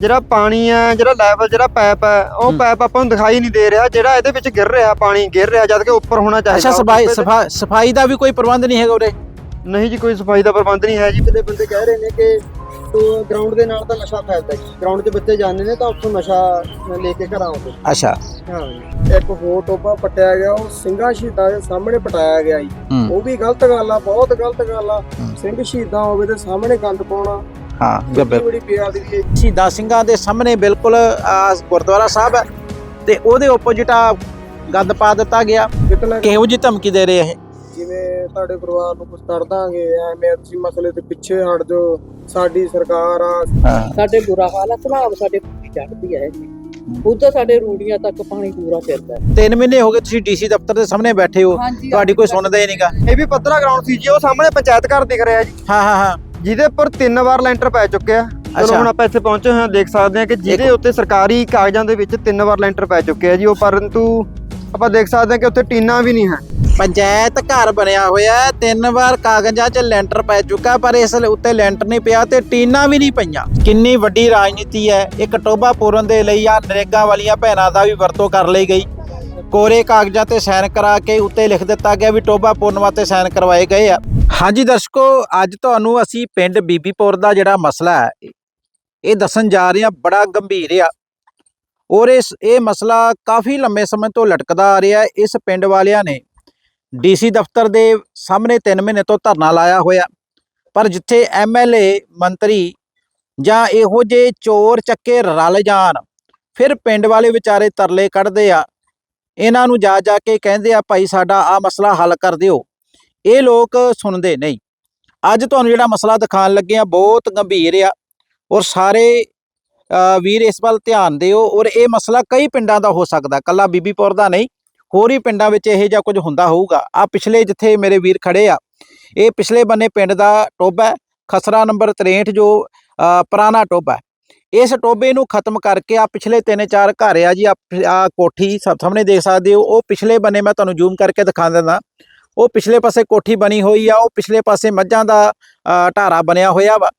ਜਿਹੜਾ ਪਾਣੀ ਹੈ ਜਿਹੜਾ ਲੈਵਲ ਜਿਹੜਾ ਪਾਈਪ ਹੈ ਉਹ। ਪਾਈਪ ਆਪਾਂ ਨੂੰ ਦਿਖਾਈ ਨਹੀਂ ਦੇ ਰਿਹਾ ਜਿਹੜਾ ਇਹਦੇ ਵਿੱਚ ਗਿਰ ਰਿਹਾ ਪਾਣੀ ਗਿਰ ਰਿਹਾ ਜਦ ਕਿ ਉੱਪਰ ਹੋਣਾ ਚਾਹੀਦਾ। ਅੱਛਾ ਸਫ਼ਾਈ ਸਫ਼ਾਈ ਦਾ ਵੀ ਕੋਈ ਪ੍ਰਬੰਧ ਨਹੀਂ ਹੈਗਾ ਉਰੇ? ਨਹੀਂ ਜੀ ਕੋਈ ਸਫ਼ਾਈ ਦਾ ਪ੍ਰਬੰਧ ਨਹੀਂ ਹੈ ਜੀ। ਕਿਤੇ ਬੰਦੇ ਕਹਿ ਰਹੇ ਨੇ ਕਿ ਤੋ ਗਰਾਊਂਡ ਦੇ ਨਾਲ ਤਾਂ ਨਸ਼ਾ ਫੈਲਦਾ ਜੀ। ਗਰਾਊਂਡ 'ਚ ਬੱਚੇ ਜਾਂਦੇ ਨੇ ਤਾਂ ਉੱਥੋਂ ਨਸ਼ਾ ਲੈ ਕੇ ਘਰ ਆਉਂਦੇ ਅੱਛਾ। ਹਾਂ ਇੱਕ ਹੋਰ ਟੋਪਾ ਪਟਿਆ ਗਿਆ ਉਹ ਸਿੰਘਾਂ ਸ਼ਹੀਦਾਂ ਦੇ ਸਾਹਮਣੇ ਪਟਾਇਆ ਗਿਆ ਜੀ। ਉਹ ਵੀ ਗਲਤ ਗੱਲ ਆ ਬਹੁਤ ਗਲਤ ਗੱਲ ਆ। ਸਿੰਘ ਸ਼ਹੀਦਾਂ ਹੋਵੇ ਤੇ ਸਾਹਮਣੇ ਗੰਦ ਪਾਉਣਾ ਹਾਂ ਬੜੀ ਸ਼ਹੀਦਾਂ ਸਿੰਘਾਂ ਦੇ ਸਾਹਮਣੇ ਬਿਲਕੁਲ ਗੁਰਦੁਆਰਾ ਸਾਹਿਬ ਹੈ ਤੇ ਉਹਦੇ ਆਪੋਜੀਟ ਆ ਗੰਦ ਪਾ ਦਿੱਤਾ ਗਿਆ। ਕਿਹੋ ਜੀ ਧਮਕੀ ਦੇ ਰਹੇ ਇਹ? ਜਿਵੇਂ ਤੁਹਾਡੇ ਪਰਿਵਾਰ ਨੂੰ ਕੁਝ ਕਰ ਦਾਂਗੇ ਐਵੇਂ ਤੁਸੀਂ ਮਸਲੇ ਤੇ ਪਿੱਛੇ ਹਟ ਜਾਓ ਸਾਡੀ ਸਰਕਾਰ ਆ। ਸਾਡੇ ਬੁਰਾ ਹਾਲ ਆ ਸਲਾਬ ਸਾਡੇ ਚੜਦੀ ਹੈ ਉਧਰ ਸਾਡੇ ਰੂੜੀਆਂ ਤੱਕ ਪਾਣੀ ਪੂਰਾ ਫਿਰਦਾ। ਤਿੰਨ ਮਹੀਨੇ ਹੋ ਗਏ ਤੁਸੀਂ ਡੀਸੀ ਦਫ਼ਤਰ ਦੇ ਸਾਹਮਣੇ ਬੈਠੇ ਹੋ ਤੁਹਾਡੀ ਕੋਈ ਸੁਣਦਾ ਹੀ ਨਹੀਂਗਾ ਇਹ ਵੀ ਪੱਧਰਾ ਗਰਾਊਂਡ ਸੀ ਜੀ ਉਹ ਸਾਹਮਣੇ ਪੰਚਾਇਤ ਘਰ ਦਿਖ ਰਿਹਾ ਜੀ। ਹਾਂ ਹਾਂ ਹਾਂ। ਜਿਹਦੇ ਉੱਪਰ ਤਿੰਨ ਵਾਰ ਲੈਂਟਰ ਪੈ ਚੁੱਕੇ ਆ। ਚਲੋ। ਹੁਣ ਆਪਾਂ ਇੱਥੇ ਪਹੁੰਚੇ ਹਾਂ ਦੇਖ ਸਕਦੇ ਹਾਂ ਕਿ ਜਿਹਦੇ ਉੱਤੇ ਸਰਕਾਰੀ ਕਾਗਜ਼ਾਂ ਦੇ ਵਿੱਚ ਤਿੰਨ ਵਾਰ ਲੈਂਟਰ ਪੈ ਚੁੱਕੇ ਆ ਜੀ। ਉਹ ਪਰੰਤੂ ਆਪਾਂ ਦੇਖ ਸਕਦੇ ਹਾਂ ਕਿ ਉੱਥੇ ਟੀਨਾ ਵੀ ਨਹੀਂ ਹੈ। ਪੰਚਾਇਤ ਘਰ ਬਣਿਆ ਹੋਇਆ ਤਿੰਨ ਵਾਰ ਕਾਗਜ਼ਾਂ 'ਚ ਲੈਂਟਰ ਪੈ ਚੁੱਕਾ ਪਰ ਇਸ ਉੱਤੇ ਲੈਂਟਰ ਨਹੀਂ ਪਿਆ ਤੇ ਟੀਨਾਂ ਵੀ ਨਹੀਂ ਪਈਆਂ। ਕਿੰਨੀ ਵੱਡੀ ਰਾਜਨੀਤੀ ਹੈ। ਇੱਕ ਟੋਬਾ ਪੂਰਨ ਦੇ ਲਈ ਆ ਨਰੇਗਾ ਵਾਲੀਆਂ ਭੈਣਾਂ ਦਾ ਵੀ ਵਰਤੋਂ ਕਰ ਲਈ ਗਈ। ਕੋਰੇ ਕਾਗਜ਼ਾਂ ਤੇ ਸਾਈਨ ਕਰਾ ਕੇ ਉੱਤੇ ਲਿਖ ਦਿੱਤਾ ਗਿਆ ਵੀ ਟੋਬਾ ਪੂਰਨ 'ਤੇ ਸਾਈਨ ਕਰਵਾਏ ਗਏ ਆ। ਹਾਂਜੀ ਦਰਸ਼ਕੋ, ਅੱਜ ਤੁਹਾਨੂੰ ਅਸੀਂ ਪਿੰਡ ਬੀਬੀਪੁਰ ਦਾ ਜਿਹੜਾ ਮਸਲਾ ਹੈ, ਇਹ ਦੱਸਣ ਜਾ ਰਹੇ ਹਾਂ, ਬੜਾ ਗੰਭੀਰ ਆ। ਔਰ ਇਸ, ਇਹ ਮਸਲਾ ਕਾਫੀ ਲੰਮੇ ਸਮੇਂ ਤੋਂ ਲਟਕਦਾ ਆ ਰਿਹਾ ਇਸ ਪਿੰਡ ਵਾਲਿਆਂ ਨੇ ਡੀਸੀ ਦਫ਼ਤਰ ਦੇ ਸਾਹਮਣੇ 3 ਮਹੀਨੇ ਤੋਂ ਧਰਨਾ ਲਾਇਆ ਹੋਇਆ। ਪਰ ਜਿੱਥੇ ਐਮਐਲਏ ਮੰਤਰੀ ਜਾਂ ਇਹੋ ਜਿਹੇ ਚੋਰ ਚੱਕੇ ਰਲ ਜਾਣ, ਫਿਰ ਪਿੰਡ ਵਾਲੇ ਵਿਚਾਰੇ ਤਰਲੇ ਕੱਢਦੇ ਆ। ਇਹਨਾਂ ਨੂੰ ਜਾ ਜਾ ਕੇ ਕਹਿੰਦੇ ਆ, ਭਾਈ ਸਾਡਾ ਆ ਮਸਲਾ ਹੱਲ ਕਰ ਦਿਓ। ਇਹ ਲੋਕ ਸੁਣਦੇ ਨਹੀਂ। ਅੱਜ ਤੁਹਾਨੂੰ ਜਿਹੜਾ ਮਸਲਾ ਦਿਖਾਉਣ ਲੱਗੇ ਆ ਬਹੁਤ ਗੰਭੀਰ ਆ ਔਰ ਸਾਰੇ ਵੀਰ ਇਸ ਵੱਲ ਧਿਆਨ ਦਿਓ ਔਰ ਇਹ ਮਸਲਾ ਕਈ ਪਿੰਡਾਂ ਦਾ ਹੋ ਸਕਦਾ ਕੱਲਾ ਬੀਬੀਪੁਰ ਦਾ ਨਹੀਂ, ਹੋਰ ਹੀ ਪਿੰਡਾਂ ਵਿੱਚ ਇਹ ਜਿਹਾ ਕੁਝ ਹੁੰਦਾ ਹੋਊਗਾ। ਆ ਪਿਛਲੇ ਜਿੱਥੇ ਮੇਰੇ ਵੀਰ ਖੜੇ ਆ, ਇਹ ਪਿਛਲੇ ਬੰਨੇ ਪਿੰਡ ਦਾ ਟੋਬਾ ਖਸਰਾ ਨੰਬਰ 63 ਜੋ ਪੁਰਾਣਾ ਟੋਬਾ ਇਸ ਟੋਬੇ ਨੂੰ ਖਤਮ ਕਰਕੇ ਆ ਪਿਛਲੇ ਤਿੰਨ ਚਾਰ ਘਰ ਆ ਜੀ ਆ ਆ ਕੋਠੀ ਸਾ- ਸਾਹਮਣੇ ਦੇਖ ਸਕਦੇ ਹੋ। ਉਹ ਪਿਛਲੇ ਬੰਨੇ ਮੈਂ ਤੁਹਾਨੂੰ ਜ਼ੂਮ ਕਰਕੇ ਦਿਖਾ ਦਿੰਦਾ। ਉਹ ਪਿਛਲੇ ਪਾਸੇ ਕੋਠੀ ਬਣੀ ਹੋਈ ਆ, ਉਹ ਪਿਛਲੇ ਪਾਸੇ ਮੱਝਾਂ ਦਾ ਢਾਰਾ ਬਣਿਆ ਹੋਇਆ ਵਾ।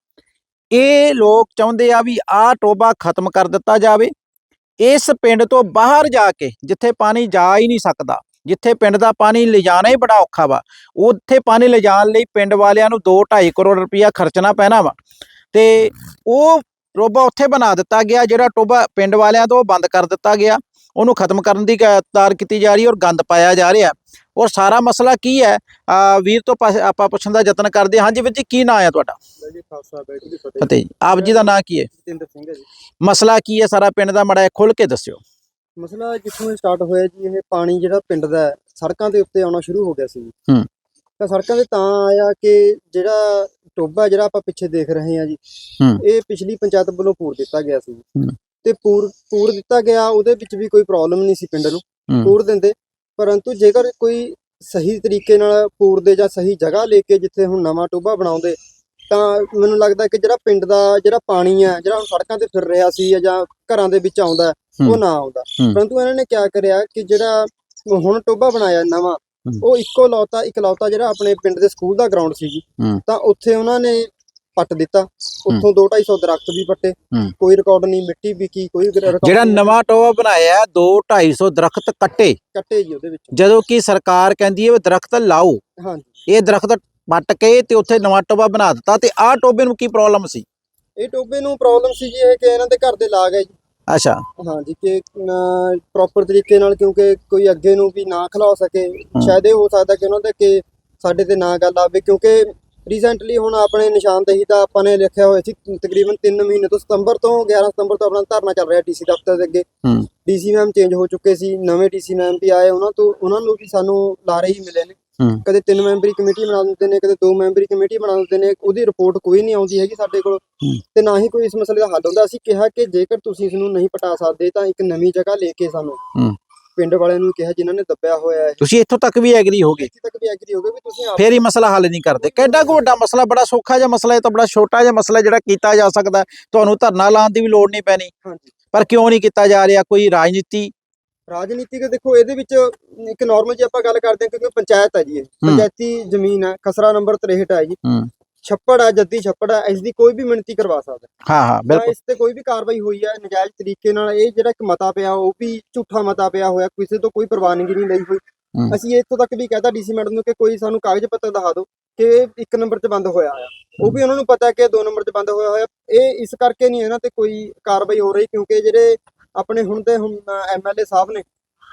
ਇਹ ਲੋਕ ਚਾਹੁੰਦੇ ਆ ਵੀ ਆ ਟੋਬਾ ਖਤਮ ਕਰ ਦਿੱਤਾ ਜਾਵੇ। ਇਸ ਪਿੰਡ ਤੋਂ ਬਾਹਰ ਜਾ ਕੇ, ਜਿੱਥੇ ਪਾਣੀ ਜਾ ਹੀ ਨਹੀਂ ਸਕਦਾ, ਜਿੱਥੇ ਪਿੰਡ ਦਾ ਪਾਣੀ ਲਿਜਾਣਾ ਹੀ ਬੜਾ ਔਖਾ ਵਾ, ਉੱਥੇ ਪਾਣੀ ਲਿਜਾਣ ਲਈ ਪਿੰਡ ਵਾਲਿਆਂ ਨੂੰ 2.5 ਕਰੋੜ ਰੁਪਇਆ ਖਰਚਣਾ ਪੈਣਾ ਵਾ। ਤੇ ਉਹ ਟੋਬਾ ਉੱਥੇ ਬਣਾ ਦਿੱਤਾ ਗਿਆ ਜਿਹੜਾ ਟੋਬਾ ਪਿੰਡ ਵਾਲਿਆਂ ਤੋਂ ਬੰਦ ਕਰ ਦਿੱਤਾ ਗਿਆ। ਉਹਨੂੰ ਖਤਮ ਕਰਨ ਦੀ ਤਾਰ ਕੀਤੀ ਜਾ ਰਹੀ ਔਰ ਗੰਦ ਪਾਇਆ ਜਾ ਰਿਹਾ ਔਰ ਸਾਰਾ ਮਸਲਾ ਕੀ ਹੈ? ਵੀਰ ਤੋਂ ਆਪਾਂ ਪੁੱਛਣ ਦਾ ਯਤਨ ਕਰਦੇ ਹਾਂ। ਹਾਂਜੀ ਵੀਰ ਜੀ ਕੀ ਨਾਂ ਹੈ ਤੁਹਾਡਾ? ਜੀ ਫਤਿਹ। ਜੀ। ਆਪ ਜੀ ਦਾ ਨਾਂ ਕੀ ਹੈ? ਜਤਿੰਦਰ ਸਿੰਘ ਹੈ ਜੀ। ਮਸਲਾ ਕੀ ਹੈ ਸਾਰਾ ਪਿੰਡ ਦਾ? ਮੜਾ ਖੁੱਲ ਕੇ ਦੱਸਿਓ। ਮਸਲਾ ਜਿੱਥੋਂ ਸਟਾਰਟ ਹੋਇਆ ਜੀ? ਇਹ ਪਾਣੀ ਜਿਹੜਾ ਪਿੰਡ ਦਾ ਸੜਕਾਂ ਦੇ ਉੱਤੇ ਆਉਣਾ ਸ਼ੁਰੂ ਹੋ ਗਿਆ ਸੀ ਜੀ। ਹੂੰ। ਤਾਂ ਸੜਕਾਂ ਤੇ ਤਾਂ ਆਇਆ ਕਿ ਜਿਹੜਾ ਟੋਬਾ ਜਿਹੜਾ ਆਪਾਂ ਪਿੱਛੇ ਦੇਖ ਰਹੇ ਹਾਂ ਜੀ। ਇਹ ਪਿਛਲੀ ਪੰਚਾਇਤ ਵੱਲੋਂ ਪੂਰ ਦਿੱਤਾ ਗਿਆ ਸੀ। ਤੇ ਪੂਰ ਪੂਰ ਦਿੱਤਾ ਗਿਆ ਉਹਦੇ ਵਿੱਚ ਵੀ ਕੋਈ ਪ੍ਰੋਬਲਮ ਨਹੀਂ ਸੀ ਪਿੰਡ ਨੂੰ। ਪੂਰ ਦਿੰਦੇ ਪਰੰਤੂ ਜੇਕਰ ਕੋਈ ਸਹੀ ਤਰੀਕੇ ਨਾਲ ਪੂਰ ਦੇ ਜਾਂ ਸਹੀ ਜਗ੍ਹਾ ਲੈ ਕੇ ਜਿੱਥੇ ਹੁਣ ਨਵਾਂ ਟੋਬਾ ਬਣਾਉਂਦੇ ਤਾਂ ਮੈਨੂੰ ਲੱਗਦਾ ਕਿ ਜਿਹੜਾ ਪਿੰਡ ਦਾ ਜਿਹੜਾ ਪਾਣੀ ਹੈ ਜਿਹੜਾ ਹੁਣ ਸੜਕਾਂ ਤੇ ਫਿਰ ਰਿਹਾ ਸੀ ਜਾਂ ਘਰਾਂ ਦੇ ਵਿੱਚ ਆਉਂਦਾ ਉਹ। ਨਾ ਆਉਂਦਾ। ਪਰੰਤੂ ਇਹਨਾਂ ਨੇ ਕਿਆ ਕਰਿਆ ਕਿ ਜਿਹੜਾ ਹੁਣ ਟੋਬਾ ਬਣਾਇਆ ਨਵਾਂ। ਉਹ ਇੱਕੋ ਲੌਤਾ ਇਕਲੌਤਾ ਜਿਹੜਾ ਆਪਣੇ ਪਿੰਡ ਦੇ ਸਕੂਲ ਦਾ ਗਰਾਊਂਡ ਸੀ ਜੀ। ਤਾਂ ਉੱਥੇ ਉਹਨਾਂ ਨੇ ਪੱਟ ਦਿੱਤਾ। ਉੱਥੋਂ 2-250 ਦਰਖਤ ਵੀ ਪੱਟੇ। ਕੋਈ ਰਿਕਾਰਡ ਨਹੀਂ ਮਿੱਟੀ ਵਿਕੀ ਕੋਈ record ਜਿਹੜਾ ਨਵਾਂ ਟੋਆ ਬਣਾਇਆ 2 250 ਦਰਖਤ ਕੱਟੇ। ਕੱਟੇ ਜੀ ਉਹਦੇ ਵਿੱਚ। ਜਦੋਂ ਕਿ ਸਰਕਾਰ ਕਹਿੰਦੀ ਹੈ ਵੀ ਦਰਖਤ ਲਾਓ। ਹਾਂਜੀ। ਇਹ ਦਰਖਤ ਪੱਟ ਕੇ ਤੇ ਉੱਥੇ ਨਵਾਂ ਟੋਬਾ ਬਣਾ ਦਿੱਤਾ ਤੇ ਆਹ ਟੋਬੇ ਨੂੰ ਕੀ ਪ੍ਰੋਬਲਮ ਸੀ? ਇਹ ਟੋਬੇ ਨੂੰ ਪ੍ਰੋਬਲਮ ਸੀ ਜੀ ਇਹ ਕਿ ਇਹਨਾਂ ਦੇ ਘਰ ਦੇ ਲਾਗ ਹੈ ਜੀ। ਅੱਛਾ ਹਾਂਜੀ ਕਿ ਪ੍ਰੋਪਰ ਤਰੀਕੇ ਨਾਲ ਕਿਉਂਕਿ ਕੋਈ ਅੱਗੇ ਨੂੰ ਵੀ ਨਾ ਖਿਲਾ ਸਕੇ ਸ਼ਾਇਦ ਇਹ ਹੋ ਸਕਦਾ ਕਿ ਉਹਨਾਂ ਦੇ ਕਿ ਸਾਡੇ ਤੇ ਨਾ ਗੱਲ ਆਵੇ ਕਿਉਂਕਿ ਰੀਸੈਂਟਲੀ ਹੁਣ ਆਪਣੇ ਨਿਸ਼ਾਨਦੇਹੀ ਦਾ ਆਪਾਂ ਨੇ ਲਿਖਿਆ ਹੋਇਆ ਸੀ ਤਕਰੀਬਨ 3 ਮਹੀਨੇ ਤੋਂ ਸਤੰਬਰ ਤੋਂ 11 ਸਤੰਬਰ ਤੋਂ ਆਪਣਾ ਧਰਨਾ ਚੱਲ ਰਿਹਾ ਡੀਸੀ ਦਫ਼ਤਰ ਦੇ ਅੱਗੇ ਹੂੰ। ਡੀਸੀ ਮੈਮ ਚੇਂਜ ਹੋ ਚੁੱਕੇ ਸੀ ਨਵੇਂ ਡੀਸੀ ਮੈਮ ਵੀ ਆਏ ਉਹਨਾਂ ਤੋਂ ਉਹਨਾਂ ਨੂੰ ਵੀ ਸਾਨੂੰ ਲਾਰੇ ਹੀ ਮਿਲੇ ਨੇ। ਕਦੇ ਤਿੰਨ ਮੈਂਬਰੀ ਕਮੇਟੀ ਬਣਾ ਦਿੰਦੇ ਨੇ ਕਦੇ ਦੋ ਮੈਂਬਰੀ ਕਮੇਟੀ ਬਣਾ ਦਿੰਦੇ ਨੇ ਉਹਦੀ ਰਿਪੋਰਟ ਕੋਈ ਨਹੀਂ ਆਉਂਦੀ ਹੈਗੀ ਸਾਡੇ ਕੋਲ। ਤੇ ਨਾ ਹੀ ਕੋਈ ਇਸ ਮਸਲੇ ਦਾ ਹੱਲ ਹੁੰਦਾ। ਅਸੀਂ ਕਿਹਾ ਕਿ ਜੇਕਰ ਤੁਸੀਂ ਇਸ ਨੂੰ ਨਹੀਂ ਪਟਾ ਸਕਦੇ ਤਾਂ ਇੱਕ ਨਵੀਂ ਜਗ੍ਹਾ ਲੈ ਕੇ ਸਾਨੂੰ। ਪਿੰਡ ਵਾਲਿਆਂ ਨੂੰ ਕਿਹਾ ਜਿਨ੍ਹਾਂ ਨੇ ਦੱਬਿਆ ਹੋਇਆ ਹੈ। ਤੁਸੀਂ ਇੱਥੋਂ ਤੱਕ ਵੀ ਐਗਰੀ ਹੋ ਗਏ। ਇੱਥੇ ਤੱਕ ਵੀ ਐਗਰੀ ਹੋ ਗਏ ਵੀ ਤੁਸੀਂ ਫੇਰ ਹੀ ਮਸਲਾ ਹੱਲ ਨਹੀਂ ਕਰਦੇ। ਕਿੱਡਾ ਕੁ ਵੱਡਾ ਮਸਲਾ ਬੜਾ ਸੌਖਾ ਜਿਹਾ ਮਸਲਾ ਹੈ ਤਾਂ ਬੜਾ ਛੋਟਾ ਜਿਹਾ ਮਸਲਾ ਜਿਹੜਾ ਕੀਤਾ ਜਾ ਸਕਦਾ। ਤੁਹਾਨੂੰ ਧਰਨਾ ਲਾਉਣ ਦੀ ਵੀ ਲੋੜ ਨਹੀਂ ਪੈਣੀ। ਹਾਂਜੀ। ਪਰ ਕਿਉਂ ਨਹੀਂ ਕੀਤਾ ਜਾ ਰਿਹਾ? ਕੋਈ ਰਾਜਨੀਤੀ ਰਾਜਨੀਤਿਕ ਦੇਖੋ ਇਹਦੇ ਵਿੱਚ ਇੱਕ ਨਾਰਮਲ ਜੇ ਆਪਾਂ ਗੱਲ ਕਰਦੇ ਹਾਂ ਕਿਉਂਕਿ ਪੰਚਾਇਤ ਹੈ ਜੀ ਇਹ। ਪੰਚਾਇਤੀ ਜ਼ਮੀਨ ਹੈ ਖਸਰਾ ਨੰਬਰ 63 ਹੈ ਜੀ। ਹੂੰ। ਛੱਪੜ ਆ ਜੱਦੀ ਛੱਪੜ ਆ ਇਸ ਦੀ ਕੋਈ ਵੀ ਮਿਣਤੀ ਕਰਵਾ ਸਕਦਾ। ਹਾਂ ਹਾਂ ਬਿਲਕੁਲ। ਇਸ ਤੇ ਕੋਈ ਵੀ ਕਾਰਵਾਈ ਹੋਈ ਹੈ ਨਜਾਇਜ਼ ਤਰੀਕੇ ਨਾਲ ਇਹ ਜਿਹੜਾ ਇੱਕ ਮਤਾ ਪਿਆ ਉਹ ਵੀ ਝੂਠਾ ਮਤਾ ਪਿਆ ਹੋਇਆ ਕਿਸੇ ਤੋਂ ਕੋਈ ਪ੍ਰਵਾਨਗੀ ਨਹੀਂ ਲਈ ਹੋਈ। ਹੂੰ। ਅਸੀਂ ਇੱਥੋਂ ਤੱਕ ਵੀ ਕਹਤਾ ਡੀਸੀ ਮੈਡਮ ਨੂੰ ਕਿ ਕੋਈ ਸਾਨੂੰ ਕਾਗਜ਼ ਪੱਤਰ ਦਿਖਾ ਦਿਓ ਕਿ ਇਹ ਇੱਕ ਨੰਬਰ 'ਚ ਬੰਦ ਹੋਇਆ ਆ ਉਹ ਵੀ ਉਹਨਾਂ ਨੂੰ ਪਤਾ ਕਿ ਦੋ ਨੰਬਰ 'ਚ ਬੰਦ ਹੋਇਆ ਹੋਇਆ। ਇਹ ਇਸ ਕਰਕੇ ਨਹੀਂ ਇਹਨਾਂ ਤੇ ਕੋਈ ਕਾਰਵਾਈ ਹੋ ਰਹੀ ਕਿਉਂਕਿ ਜਿਹੜੇ ਆਪਣੇ ਹੁਣ ਦੇ ਐਮਐਲਏ ਸਾਹਿਬ ਨੇ